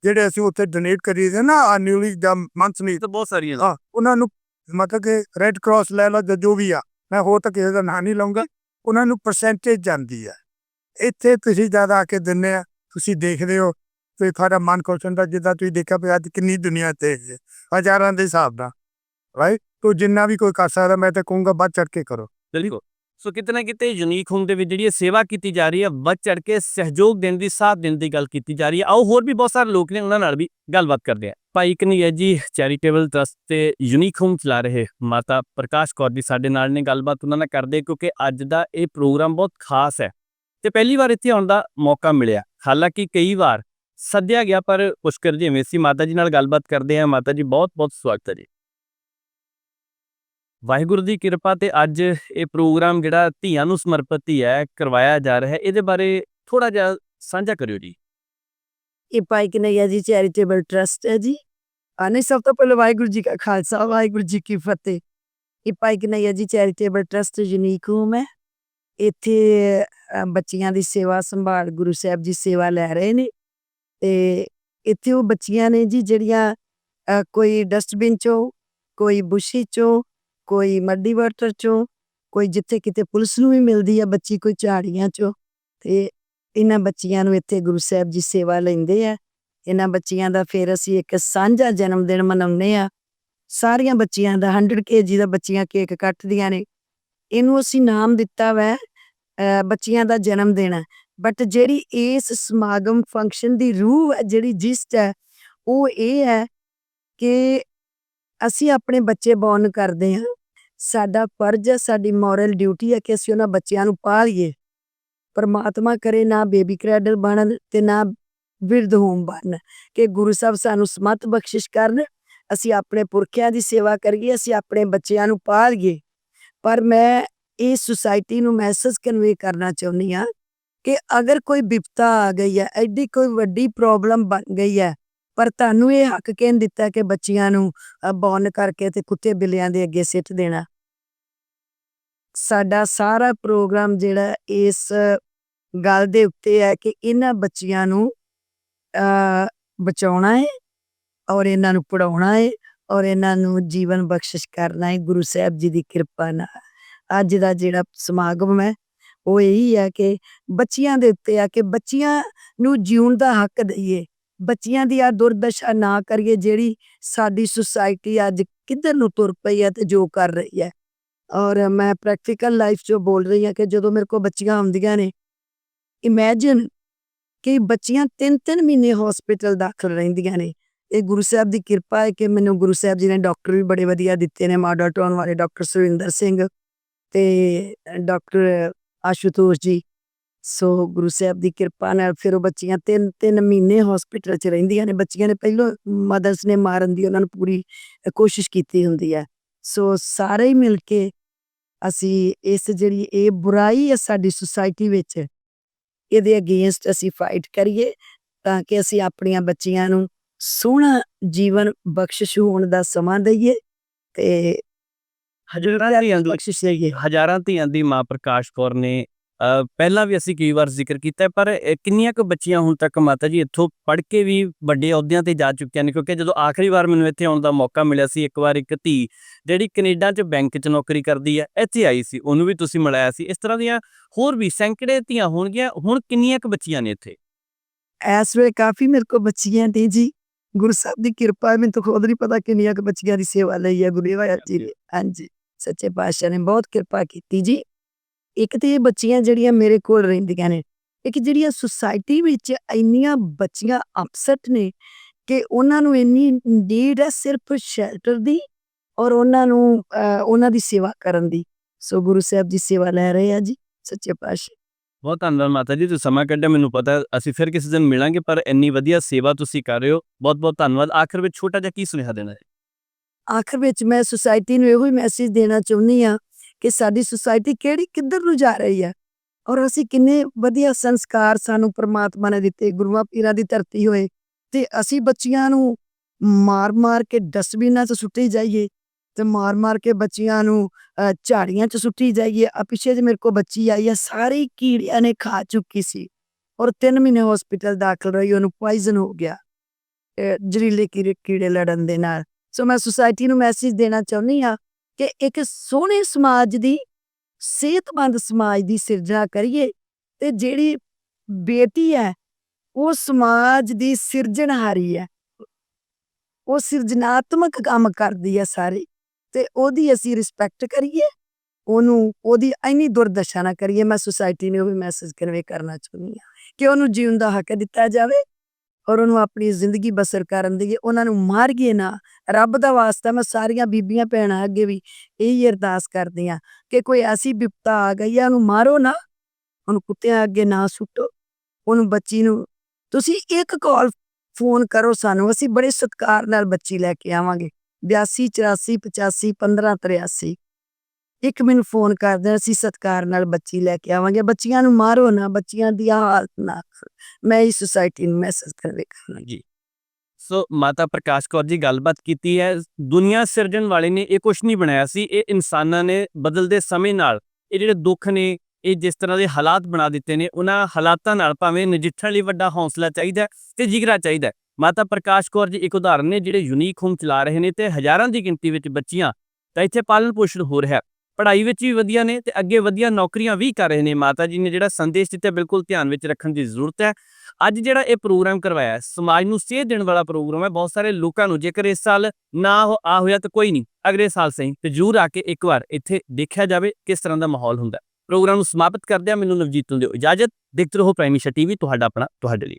ਜਿਹੜੇ ਅਸੀਂ ਉੱਥੇ ਡੋਨੇਟ ਕਰੀਦੇ ਨਾ ਐਨੂਅਲੀ ਜਾਂ ਮੰਥਲੀ ਤਾਂ ਬਹੁਤ ਸਾਰੀਆਂ। ਹਾਂ ਉਹਨਾਂ ਨੂੰ ਮਤਲਬ ਕਿ ਰੈੱਡ ਕਰਾਸ ਲੈ ਲਓ ਜਾਂ ਜੋ ਵੀ ਆ ਮੈਂ ਹੋਰ ਤਾਂ ਕਿਸੇ ਦਾ ਨਾਂ ਨਹੀਂ ਲਵਾਂਗਾ ਉਹਨਾਂ ਨੂੰ ਪਰਸੈਂਟੇਜ ਜਾਂਦੀ ਆ। ਇੱਥੇ ਤੁਸੀਂ ਜ਼ਿਆਦਾ ਆ ਕੇ ਦਿੰਦੇ ਆ ਤੁਸੀਂ ਦੇਖਦੇ ਹੋ ਤੇ ਤੁਹਾਡਾ ਮਨ ਖੁਸ਼ ਹੁੰਦਾ ਜਿੱਦਾਂ ਤੁਸੀਂ ਦੇਖਿਆ ਵੀ ਅੱਜ ਕਿੰਨੀ ਦੁਨੀਆ ਤੇ ਹਜ਼ਾਰਾਂ ਦੇ ਹਿਸਾਬ ਨਾਲ। ਰਾਈਟ ਤੋ ਜਿੰਨਾ ਵੀ ਕੋਈ ਕਰ ਸਕਦਾ, ਮੈਂ ਤਾਂ ਕਹੂੰਗਾ ਵੱਧ ਚੜ ਕੇ ਕਰੋ। ਬਿਲਕੁਲ। ਸੋ ਕਿਤੇ ਨਾ ਕਿਤੇ ਯੂਨੀਕ ਹੋਮ ਦੇ ਵਿੱਚ ਜਿਹੜੀ ਸੇਵਾ ਕੀਤੀ ਜਾ ਰਹੀ ਹੈ, ਵੱਧ ਚੜ ਕੇ ਸਹਿਯੋਗ ਦੇਣ ਦੀ, ਸਾਥ ਦੇਣ ਦੀ ਗੱਲ ਕੀਤੀ ਜਾ ਰਹੀ ਹੈ। ਆਓ ਹੋਰ ਵੀ ਬਹੁਤ ਸਾਰੇ ਲੋਕ ਨੇ, ਉਹਨਾਂ ਨਾਲ ਵੀ ਗੱਲਬਾਤ ਕਰਦੇ ਆ ਭਾਈ ਕਨਈਆ ਜੀ ਚੈਰੀਟੇਬਲ ਟਰਸਟ ਤੇ ਯੂਨੀਕ ਹੋਮ ਚਲਾ ਰਹੇ ਮਾਤਾ ਪ੍ਰਕਾਸ਼ ਕੌਰ ਜੀ ਸਾਡੇ ਨਾਲ ਨੇ, ਗੱਲਬਾਤ ਉਹਨਾਂ ਨਾਲ ਕਰਦੇ ਕਿਉਂਕਿ ਅੱਜ ਦਾ ਇਹ ਪ੍ਰੋਗਰਾਮ ਬਹੁਤ ਖਾਸ ਹੈ। ਤੇ ਪਹਿਲੀ ਵਾਰ ਇੱਥੇ ਆਉਣ ਦਾ ਮੌਕਾ ਮਿਲਿਆ। ਹਾਲਾਂਕਿ ਕਈ ਵਾਰ ਸੱਦਿਆ ਗਿਆ, ਪਰ ਪੁਸ਼ਕਰ ਜਿਵੇਂ ਸੀ, ਮਾਤਾ ਜੀ ਨਾਲ ਗੱਲਬਾਤ ਕਰਦੇ ਆ ਮਾਤਾ ਜੀ ਬਹੁਤ ਬਹੁਤ ਸਵਾਗਤ ਹੈ ਜੀ। ਵਾਹਿਗੁਰੂ ਦੀ ਕਿਰਪਾ ਤੇ ਅੱਜ ਇਹ ਪ੍ਰੋਗਰਾਮ ਜਿਹੜਾ ਧੀਆਂ ਨੂੰ ਸਮਰਪਿਤ ਹੀ ਹੈ, ਕਰਵਾਇਆ ਜਾ ਰਿਹਾ ਹੈ। ਇਹਦੇ ਬਾਰੇ ਥੋੜਾ ਜਿਹਾ ਸਾਂਝਾ ਕਰਿਓ ਜੀ। ਇਹ ਭਾਈ ਕਨਈਆ ਜੀ ਚੈਰੀਟੇਬਲ ਟਰਸਟ ਹੈ ਜੀ। ਆਨੇ ਸਭ ਤੋਂ ਪਹਿਲਾਂ ਵਾਹਿਗੁਰੂ ਜੀ ਕਾ ਖਾਲਸਾ, ਵਾਹਿਗੁਰੂ ਜੀ ਕੀ ਫਤਿਹ। ਇਹ ਭਾਈ Kanhaiya ji charitable trust unique home ਹੈ। ਇੱਥੇ ਬੱਚੀਆਂ ਦੀ ਸੇਵਾ ਸੰਭਾਲ ਗੁਰੂ ਸਾਹਿਬ ਜੀ ਸੇਵਾ ਲੈ ਰਹੇ ਨੇ। ਤੇ ਇੱਥੇ ਉਹ ਬੱਚੀਆਂ ਨੇ ਜੀ ਜਿਹੜੀਆਂ ਕੋਈ ਡਸਟਬਿਨ ਚੋਂ ਕੋਈ ਬੁਸ਼ੀ ਚੋਂ ਕੋਈ ਮੱਡੀ ਵਾਟਰ ਚੋਂ, ਕੋਈ ਜਿੱਥੇ ਕਿਤੇ ਪੁਲਿਸ ਨੂੰ ਵੀ ਮਿਲਦੀ ਆ ਬੱਚੀ ਕੋਈ ਝਾੜੀਆਂ ਚੋਂ, ਤੇ ਇਹਨਾਂ ਬੱਚੀਆਂ ਨੂੰ ਇੱਥੇ ਗੁਰੂ ਸਾਹਿਬ ਜੀ ਸੇਵਾ ਲੈਂਦੇ ਆ। ਇਹਨਾਂ ਬੱਚੀਆਂ ਦਾ ਫਿਰ ਅਸੀਂ ਇੱਕ ਸਾਂਝਾ ਜਨਮ ਦਿਨ ਮਨਾਉਂਦੇ ਆ। ਸਾਰੀਆਂ ਬੱਚੀਆਂ ਦਾ 100 ਕੇਜੀ ਦਾ ਬੱਚੀਆਂ ਕੇਕ ਕੱਟਦੀਆਂ ਨੇ। ਇਹਨੂੰ ਅਸੀਂ ਨਾਮ ਦਿੱਤਾ ਵੈ ਅਹ ਬੱਚੀਆਂ ਦਾ ਜਨਮ ਦਿਨ ਬਟ ਜਿਹੜੀ ਇਸ ਸਮਾਗਮ ਫੰਕਸ਼ਨ ਦੀ ਰੂਹ ਹੈ, ਜਿਹੜੀ ਜਿਸਟ ਹੈ, ਉਹ ਇਹ ਹੈ ਕਿ ਅਸੀਂ ਆਪਣੇ ਬੱਚੇ ਬੌਰਨ ਕਰਦੇ ਹਾਂ। ਸਾਡਾ ਫਰਜ਼ ਹੈ ਸਾਡੀ ਮੋਰਲ ਡਿਊਟੀ ਹੈ ਕਿ ਅਸੀਂ ਉਹਨਾਂ ਬੱਚਿਆਂ ਨੂੰ ਪਾਲੀਏ। ਪਰਮਾਤਮਾ ਕਰੇ ਨਾ ਬੇਬੀ ਕ੍ਰੈਡਲ ਬਣਨ ਤੇ ਨਾ ਬਿਰਧ ਹੋਮ ਬਣਨ। ਕਿ ਗੁਰੂ ਸਾਹਿਬ ਸਾਨੂੰ ਸਮਤ ਬਖਸ਼ਿਸ਼ ਕਰਨ। ਅਸੀਂ ਆਪਣੇ ਪੁਰਖਿਆਂ ਦੀ ਸੇਵਾ ਕਰੀਏ, ਅਸੀਂ ਆਪਣੇ ਬੱਚਿਆਂ ਨੂੰ ਪਾਲੀਏ। ਪਰ ਮੈਂ ਇਸ ਸੁਸਾਇਟੀ ਨੂੰ ਮੈਸੇਜ ਕਨਵੇ ਕਰਨਾ ਚਾਹੁੰਦੀ ਹਾਂ ਕਿ ਅਗਰ ਕੋਈ ਵਿਪਤਾ ਆ ਗਈ ਹੈ, ਐਡੀ ਕੋਈ ਵੱਡੀ ਪ੍ਰੋਬਲਮ ਬਣ ਗਈ ਹੈ ਪਰ ਤੁਹਾਨੂੰ ਇਹ ਹੱਕ ਕਿਹਨ ਦਿੱਤਾ ਕਿ ਬੱਚਿਆਂ ਨੂੰ ਬੌਨ ਕਰਕੇ ਤੇ ਕੁੱਤੇ ਬਿੱਲਿਆਂ ਦੇ ਅੱਗੇ ਸਿੱਟ ਦੇਣਾ? ਸਾਡਾ ਸਾਰਾ ਪ੍ਰੋਗਰਾਮ ਜਿਹੜਾ ਇਸ ਗੱਲ ਦੇ ਉੱਤੇ ਹੈ ਕਿ ਇਹਨਾਂ ਬੱਚਿਆਂ ਨੂੰ ਬਚਾਉਣਾ ਹੈ ਔਰ ਇਹਨਾਂ ਨੂੰ ਪੜਾਉਣਾ ਹੈ ਔਰ ਇਹਨਾਂ ਨੂੰ ਜੀਵਨ ਬਖਸ਼ਿਸ਼ ਕਰਨਾ ਹੈ ਗੁਰੂ ਸਾਹਿਬ ਜੀ ਦੀ ਕਿਰਪਾ ਨਾਲ। ਅੱਜ ਦਾ ਜਿਹੜਾ ਸਮਾਗਮ ਹੈ, ਉਹ ਇਹੀ ਹੈ ਕਿ ਬੱਚਿਆਂ ਦੇ ਉੱਤੇ ਆ ਕਿ ਬੱਚਿਆਂ ਨੂੰ ਜਿਉਣ ਦਾ ਹੱਕ ਦਈਏ। ਬੱਚਿਆਂ ਦੀ ਆ ਦੁਰਦਸ਼ਾ ਨਾ ਕਰੀਏ, ਜਿਹੜੀ ਸਾਡੀ ਸੁਸਾਇਟੀ ਅੱਜ ਕਿੱਧਰ ਨੂੰ ਤੁਰ ਪਈ ਹੈ ਤੇ ਜੋ ਕਰ ਰਹੀ ਹੈ। ਔਰ ਮੈਂ ਪ੍ਰੈਕਟੀਕਲ ਲਾਈਫ 'ਚੋਂ ਬੋਲ ਰਹੀ ਹਾਂ ਕਿ ਜਦੋਂ ਮੇਰੇ ਕੋਲ ਬੱਚੀਆਂ ਆਉਂਦੀਆਂ ਨੇ ਇਮੇਜਿਨ ਕਿ ਬੱਚੀਆਂ ਤਿੰਨ ਤਿੰਨ ਮਹੀਨੇ ਹਸਪੀਟਲ ਦਾਖਲ ਰਹਿੰਦੀਆਂ ਨੇ। ਇਹ ਗੁਰੂ ਸਾਹਿਬ ਦੀ ਕਿਰਪਾ ਹੈ ਕਿ ਮੈਨੂੰ ਗੁਰੂ ਸਾਹਿਬ ਜੀ ਨੇ ਡਾਕਟਰ ਵੀ ਬੜੇ ਵਧੀਆ ਦਿੱਤੇ ਨੇ, ਮਾਡਲ ਟਾਊਨ ਵਾਲੇ ਡਾਕਟਰ ਸੁਰਿੰਦਰ ਸਿੰਘ ਤੇ ਡਾਕਟਰ ਆਸ਼ੂਤੋਸ਼ ਜੀ। ਸੋ ਗੁਰੂ ਸਾਹਿਬ ਦੀ ਕਿਰਪਾ ਨਾਲ ਫਿਰ ਉਹ ਬੱਚੀਆਂ ਤਿੰਨ ਤਿੰਨ ਮਹੀਨੇ ਹਸਪੀਟਲ 'ਚ ਰਹਿੰਦੀਆਂ ਨੇ। ਬੱਚੀਆਂ ਨੇ ਪਹਿਲੋਂ ਮਦਰਸ ਨੇ ਮਾਰਨ ਦੀ ਉਹਨਾਂ ਨੂੰ ਪੂਰੀ ਕੋਸ਼ਿਸ਼ ਕੀਤੀ ਹੁੰਦੀ ਹੈ। ਸੋ ਸਾਰੇ ਹੀ ਮਿਲ ਕੇ ਅਸੀਂ ਇਸ ਜਿਹੜੀ ਇਹ ਬੁਰਾਈ ਹੈ ਸਾਡੀ ਸੁਸਾਇਟੀ ਵਿੱਚ ਇਹਦੇ ਅਗੇਂਸਟ ਅਸੀਂ ਫਾਈਟ ਕਰੀਏ ਤਾਂ ਕਿ ਅਸੀਂ ਆਪਣੀਆਂ ਬੱਚੀਆਂ ਨੂੰ ਸੋਹਣਾ ਜੀਵਨ ਬਖਸ਼ਿਸ਼ ਹੋਣ ਦਾ ਸਮਾਂ ਦਈਏ ਤੇ ਹਜ਼ਾਰਾਂ ਧੀਆਂ ਦੀ ਬਖਸ਼ਿਸ਼ ਦਈਏ ਹਜ਼ਾਰਾਂ ਧੀਆਂ ਦੀ ਮਾਂ ਪ੍ਰਕਾਸ਼ ਕੌਰ ਨੇ ਪਹਿਲਾਂ ਵੀ ਅਸੀਂ ਕਈ ਵਾਰ ਜ਼ਿਕਰ ਕੀਤਾ ਪਰ ਕਿੰਨੀਆਂ ਕੁ ਬੱਚੀਆਂ ਹੁਣ ਤੱਕ ਮਾਤਾ ਜੀ ਇੱਥੋਂ ਪੜ੍ਹ ਕੇ ਵੀ ਵੱਡੇ ਅਹੁਦਿਆਂ ਤੇ ਜਾ ਚੁੱਕੀਆਂ ਨੇ ਕਿਉਂਕਿ ਜਦੋਂ ਆਖਰੀ ਵਾਰ ਮੈਨੂੰ ਇੱਥੇ ਆਉਣ ਦਾ ਮੌਕਾ ਮਿਲਿਆ ਸੀ ਇੱਕ ਵਾਰ ਇੱਕ ਧੀ ਜਿਹੜੀ ਕੈਨੇਡਾ 'ਚ ਬੈਂਕ 'ਚ ਨੌਕਰੀ ਕਰਦੀ ਹੈ ਇੱਥੇ ਆਈ ਸੀ ਉਹਨੂੰ ਵੀ ਤੁਸੀਂ ਮਿਲਾਇਆ ਸੀ। ਇਸ ਤਰ੍ਹਾਂ ਦੀਆਂ ਹੋਰ ਵੀ ਸੈਂਕੜੇ ਧੀਆਂ ਹੋਣਗੀਆਂ ਹੁਣ ਕਿੰਨੀਆਂ ਕੁ ਬੱਚੀਆਂ ਨੇ ਇੱਥੇ? ਇਸ ਵੇਲੇ ਕਾਫੀ ਮੇਰੇ ਕੋ ਬੱਚੀਆਂ ਨੇ ਜੀ। ਗੁਰੂ ਸਾਹਿਬ ਦੀ ਕਿਰਪਾ ਹੈ ਮੈਨੂੰ ਤਾਂ ਖੁਦ ਨਹੀਂ ਪਤਾ ਕਿੰਨੀਆਂ ਕੁ ਬੱਚੀਆਂ ਦੀ ਸੇਵਾ ਲਈ ਹੈ ਗੁਰੂ ਜੀ ਨੇ ਹਾਂਜੀ ਸੱਚੇ ਪਾਤਸ਼ਾਹ ਨੇ ਬਹੁਤ ਕਿਰਪਾ ਕੀਤੀ ਜੀ। ਇੱਕ ਤੇ ਇਹ ਬੱਚੀਆਂ ਜਿਹੜੀਆਂ ਮੇਰੇ ਕੋਲ ਰਹਿੰਦੀਆਂ ਨੇ ਇੱਕ ਜਿਹੜੀਆਂ ਸੁਸਾਇਟੀ ਵਿੱਚ ਇੰਨੀਆਂ ਬੱਚੀਆਂ ਅਪਸੈਟ ਨੇ ਕਿ ਉਹਨਾਂ ਨੂੰ ਇੰਨੀ ਨੀਡ ਹੈ ਸਿਰਫ ਸ਼ੈਲਟਰ ਦੀ ਔਰ ਉਹਨਾਂ ਨੂੰ ਉਹਨਾਂ ਦੀ ਸੇਵਾ ਕਰਨ ਦੀ। ਸੋ ਗੁਰੂ ਸਾਹਿਬ ਜੀ ਸੇਵਾ ਲੈ ਰਹੇ ਆ ਜੀ ਸੱਚੇ ਪਾਤਸ਼ਾਹ। ਬਹੁਤ ਧੰਨਵਾਦ ਮਾਤਾ ਜੀ ਤੁਸੀਂ ਸਮਾਂ ਕੱਢਿਆ ਮੈਨੂੰ ਪਤਾ ਅਸੀਂ ਫਿਰ ਕਿਸੇ ਦਿਨ ਮਿਲਾਂਗੇ ਪਰ ਇੰਨੀ ਵਧੀਆ ਸੇਵਾ ਤੁਸੀਂ ਕਰ ਰਹੇ ਹੋ ਬਹੁਤ ਬਹੁਤ ਧੰਨਵਾਦ। ਆਖਰ ਵਿੱਚ ਛੋਟਾ ਜਿਹਾ ਕੀ ਸੁਨੇਹਾ ਦੇਣਾ ਹੈ? ਆਖਰ ਵਿੱਚ ਮੈਂ ਸੁਸਾਇਟੀ ਨੂੰ ਇਹੋ ਹੀ ਮੈਸੇਜ ਦੇਣਾ ਚਾਹੁੰਦੀ ਆ ਕਿ ਸਾਡੀ ਸੁਸਾਇਟੀ ਕਿਹੜੀ ਕਿੱਧਰ ਨੂੰ ਜਾ ਰਹੀ ਹੈ। ਔਰ ਅਸੀਂ ਕਿੰਨੇ ਵਧੀਆ ਸੰਸਕਾਰ ਸਾਨੂੰ ਪ੍ਰਮਾਤਮਾ ਨੇ ਦਿੱਤੇ ਗੁਰੂਆਂ ਪੀਰਾਂ ਦੀ ਧਰਤੀ ਹੋਏ ਤੇ ਅਸੀਂ ਬੱਚਿਆਂ ਨੂੰ ਮਾਰ-ਮਾਰ ਕੇ ਡਸਟਬਿਨਾਂ 'ਚ ਸੁੱਟੀ ਜਾਈਏ ਤੇ ਮਾਰ-ਮਾਰ ਕੇ ਬੱਚਿਆਂ ਨੂੰ ਅ, ਝਾੜੀਆਂ 'ਚ ਸੁੱਟੀ ਜਾਈਏ। ਆ ਪਿੱਛੇ ਜੇ ਮੇਰੇ ਕੋਲ ਬੱਚੀ ਆਈ ਹੈ ਸਾਰੀ ਕੀੜਿਆਂ ਨੇ ਖਾ ਚੁੱਕੀ ਸੀ ਔਰ 3 ਮਹੀਨੇ ਹਸਪੀਟਲ ਦਾਖਲ ਰਹੀ ਉਹਨੂੰ ਪੋਇਜ਼ਨ ਹੋ ਗਿਆ ਅ, ਜ਼ਹਿਰੀਲੇ ਕੀੜੇ ਕੀੜੇ ਲੜਨ ਦੇ ਨਾਲ। ਸੋ ਮੈਂ ਸੁਸਾਇਟੀ ਨੂੰ ਮੈਸੇਜ ਦੇਣਾ ਚਾਹੁੰਦੀ ਹਾਂ ਕਿ ਇੱਕ ਸੋਹਣੇ ਸਮਾਜ ਦੀ, ਸਿਹਤਮੰਦ ਸਮਾਜ ਦੀ ਸਿਰਜਣਾ ਕਰੀਏ ਤੇ ਜਿਹੜੀ ਬੇਟੀ ਹੈ, ਉਹ ਸਮਾਜ ਦੀ ਸਿਰਜਣਹਾਰੀ ਹੈ। ਉਹ ਸਿਰਜਣਾਤਮਕ ਕੰਮ ਕਰਦੀ ਹੈ ਸਾਰੀ ਤੇ ਉਹਦੀ ਅਸੀਂ ਰਿਸਪੈਕਟ ਕਰੀਏ, ਉਹਨੂੰ, ਉਹਦੀ ਇੰਨੀ ਦੁਰਦਸ਼ਾ ਨਾ ਕਰੀਏ। ਮੈਂ ਸੁਸਾਇਟੀ ਨੂੰ ਵੀ ਮੈਸੇਜ ਕਨਵੇ ਕਰਨਾ ਚਾਹੁੰਦੀ ਹਾਂ ਕਿ ਉਹਨੂੰ ਜੀਉਣ ਦਾ ਹੱਕ ਦਿੱਤਾ ਜਾਵੇ ਔਰ ਉਹਨੂੰ ਆਪਣੀ ਜ਼ਿੰਦਗੀ ਬਸਰ ਕਰਨ ਦੇਈਏ ਉਹਨਾਂ ਨੂੰ ਮਾਰੀਏ ਨਾ, ਰੱਬ ਦਾ ਵਾਸਤਾ ਮੈਂ ਸਾਰੀਆਂ ਬੀਬੀਆਂ, ਭੈਣਾਂ ਅੱਗੇ ਵੀ ਇਹੀ ਅਰਦਾਸ ਕਰਦੀ ਆ ਕਿ ਕੋਈ ਐਸੀ ਵਿਪਤਾ ਆ ਗਈ ਆ, ਉਹਨੂੰ ਮਾਰੋ ਨਾ, ਉਹਨੂੰ ਕੁੱਤਿਆਂ ਅੱਗੇ ਨਾ ਸੁੱਟੋ, ਉਹਨੂੰ ਬੱਚੀ ਨੂੰ, ਤੁਸੀਂ ਇੱਕ ਕਾਲ ਫੋਨ ਕਰੋ ਸਾਨੂੰ, ਅਸੀਂ ਬੜੇ ਸਤਿਕਾਰ ਨਾਲ ਬੱਚੀ ਲੈ ਕੇ ਆਵਾਂਗੇ 82 84 85 15 83 ਇੱਕ ਮੈਨੂੰ ਫੋਨ ਕਰ ਅਸੀਂ ਸਤਿਕਾਰ ਨਾਲ ਬੱਚੀ ਲੈ ਕੇ ਆਵਾਂਗੇ। ਬੱਚੀਆਂ ਨੂੰ ਮਾਰੋ ਨਾ, ਬੱਚੀਆਂ ਦੀ ਹਾਲਤ ਨਾ ਮੈਂ ਇਸ ਸੁਸਾਇਟੀ ਨੂੰ ਮੈਸੇਜ ਕਰਵੇ ਕਰਨਾ ਜੀ। ਸੋ, ਮਾਤਾ ਪ੍ਰਕਾਸ਼ ਕੌਰ ਜੀ ਗੱਲਬਾਤ ਕੀਤੀ ਹੈ। ਦੁਨੀਆ ਸਿਰਜਣ ਵਾਲੇ ਨੇ ਇਹ ਕੁਝ ਨਹੀਂ ਬਣਾਇਆ ਸੀ। ਇਹ ਇਨਸਾਨਾਂ ਨੇ ਬਦਲਦੇ ਸਮੇਂ ਨਾਲ ਇਹ ਜਿਹੜੇ ਦੁੱਖ ਨੇ, ਇਹ ਜਿਸ ਤਰ੍ਹਾਂ ਦੇ ਹਾਲਾਤ ਬਣਾ ਦਿੱਤੇ ਨੇ, ਉਹਨਾਂ ਹਾਲਾਤਾਂ ਨਾਲ ਭਾਵੇਂ ਨਜਿੱਠਣ ਲਈ ਵੱਡਾ ਹੌਸਲਾ ਚਾਹੀਦਾ ਤੇ ਜਿਗਰਾ ਚਾਹੀਦਾ ਮਾਤਾ ਪ੍ਰਕਾਸ਼ ਕੌਰ ਜੀ ਇੱਕ ਉਦਾਹਰਨ ਨੇ ਜਿਹੜੇ ਯੂਨੀਕ ਹੋਮ ਚਲਾ ਰਹੇ ਨੇ ਤੇ ਹਜ਼ਾਰਾਂ ਦੀ ਗਿਣਤੀ ਵਿੱਚ ਬੱਚੀਆਂ ਤਾਂ ਇੱਥੇ ਪਾਲਣ ਪੋਸ਼ਣ ਹੋ ਰਿਹਾ ਹੈ। ਪੜ੍ਹਾਈ ਵਿੱਚ ਵੀ ਵਧੀਆ ਨੇ ਤੇ ਅੱਗੇ ਵਧੀਆ ਨੌਕਰੀਆਂ ਵੀ ਕਰ ਰਹੇ ਨੇ ਮਾਤਾ ਜੀ ਨੇ, ਜਿਹੜਾ ਸੰਦੇਸ਼ ਦਿੱਤਾ ਬਿਲਕੁਲ ਧਿਆਨ ਵਿੱਚ ਰੱਖਣ ਦੀ ਜ਼ਰੂਰਤ ਹੈ। ਅੱਜ ਜਿਹੜਾ ਇਹ ਪ੍ਰੋਗਰਾਮ ਕਰਵਾਇਆ, ਸਮਾਜ ਨੂੰ ਸੇਧ ਦੇਣ ਵਾਲਾ ਪ੍ਰੋਗਰਾਮ ਹੈ, ਬਹੁਤ ਸਾਰੇ ਲੋਕਾਂ ਨੂੰ, ਜੇਕਰ ਇਸ ਸਾਲ ਨਾ ਹੋ, ਆ ਹੋਇਆ ਤਾਂ ਕੋਈ ਨਹੀਂ, ਅਗਲੇ ਸਾਲ ਸਹੀ, ਤੇ ਜ਼ਰੂਰ ਆ ਕੇ ਇੱਕ ਵਾਰ ਇੱਥੇ ਦੇਖਿਆ ਜਾਵੇ ਕਿਸ ਤਰ੍ਹਾਂ ਦਾ ਮਾਹੌਲ ਹੁੰਦਾ ਪ੍ਰੋਗਰਾਮ ਨੂੰ ਸਮਾਪਤ ਕਰਦਿਆਂ ਮੈਨੂੰ ਨਵਜੀਤ ਤੋਂ ਦਿਓ ਇਜਾਜ਼ਤ, ਦੇਖਦੇ ਰਹੋ ਪ੍ਰਾਈਮ ਮਿਸ਼ਨ ਟੀਵੀ, ਤੁਹਾਡਾ ਆਪਣਾ, ਤੁਹਾਡੇ ਲਈ।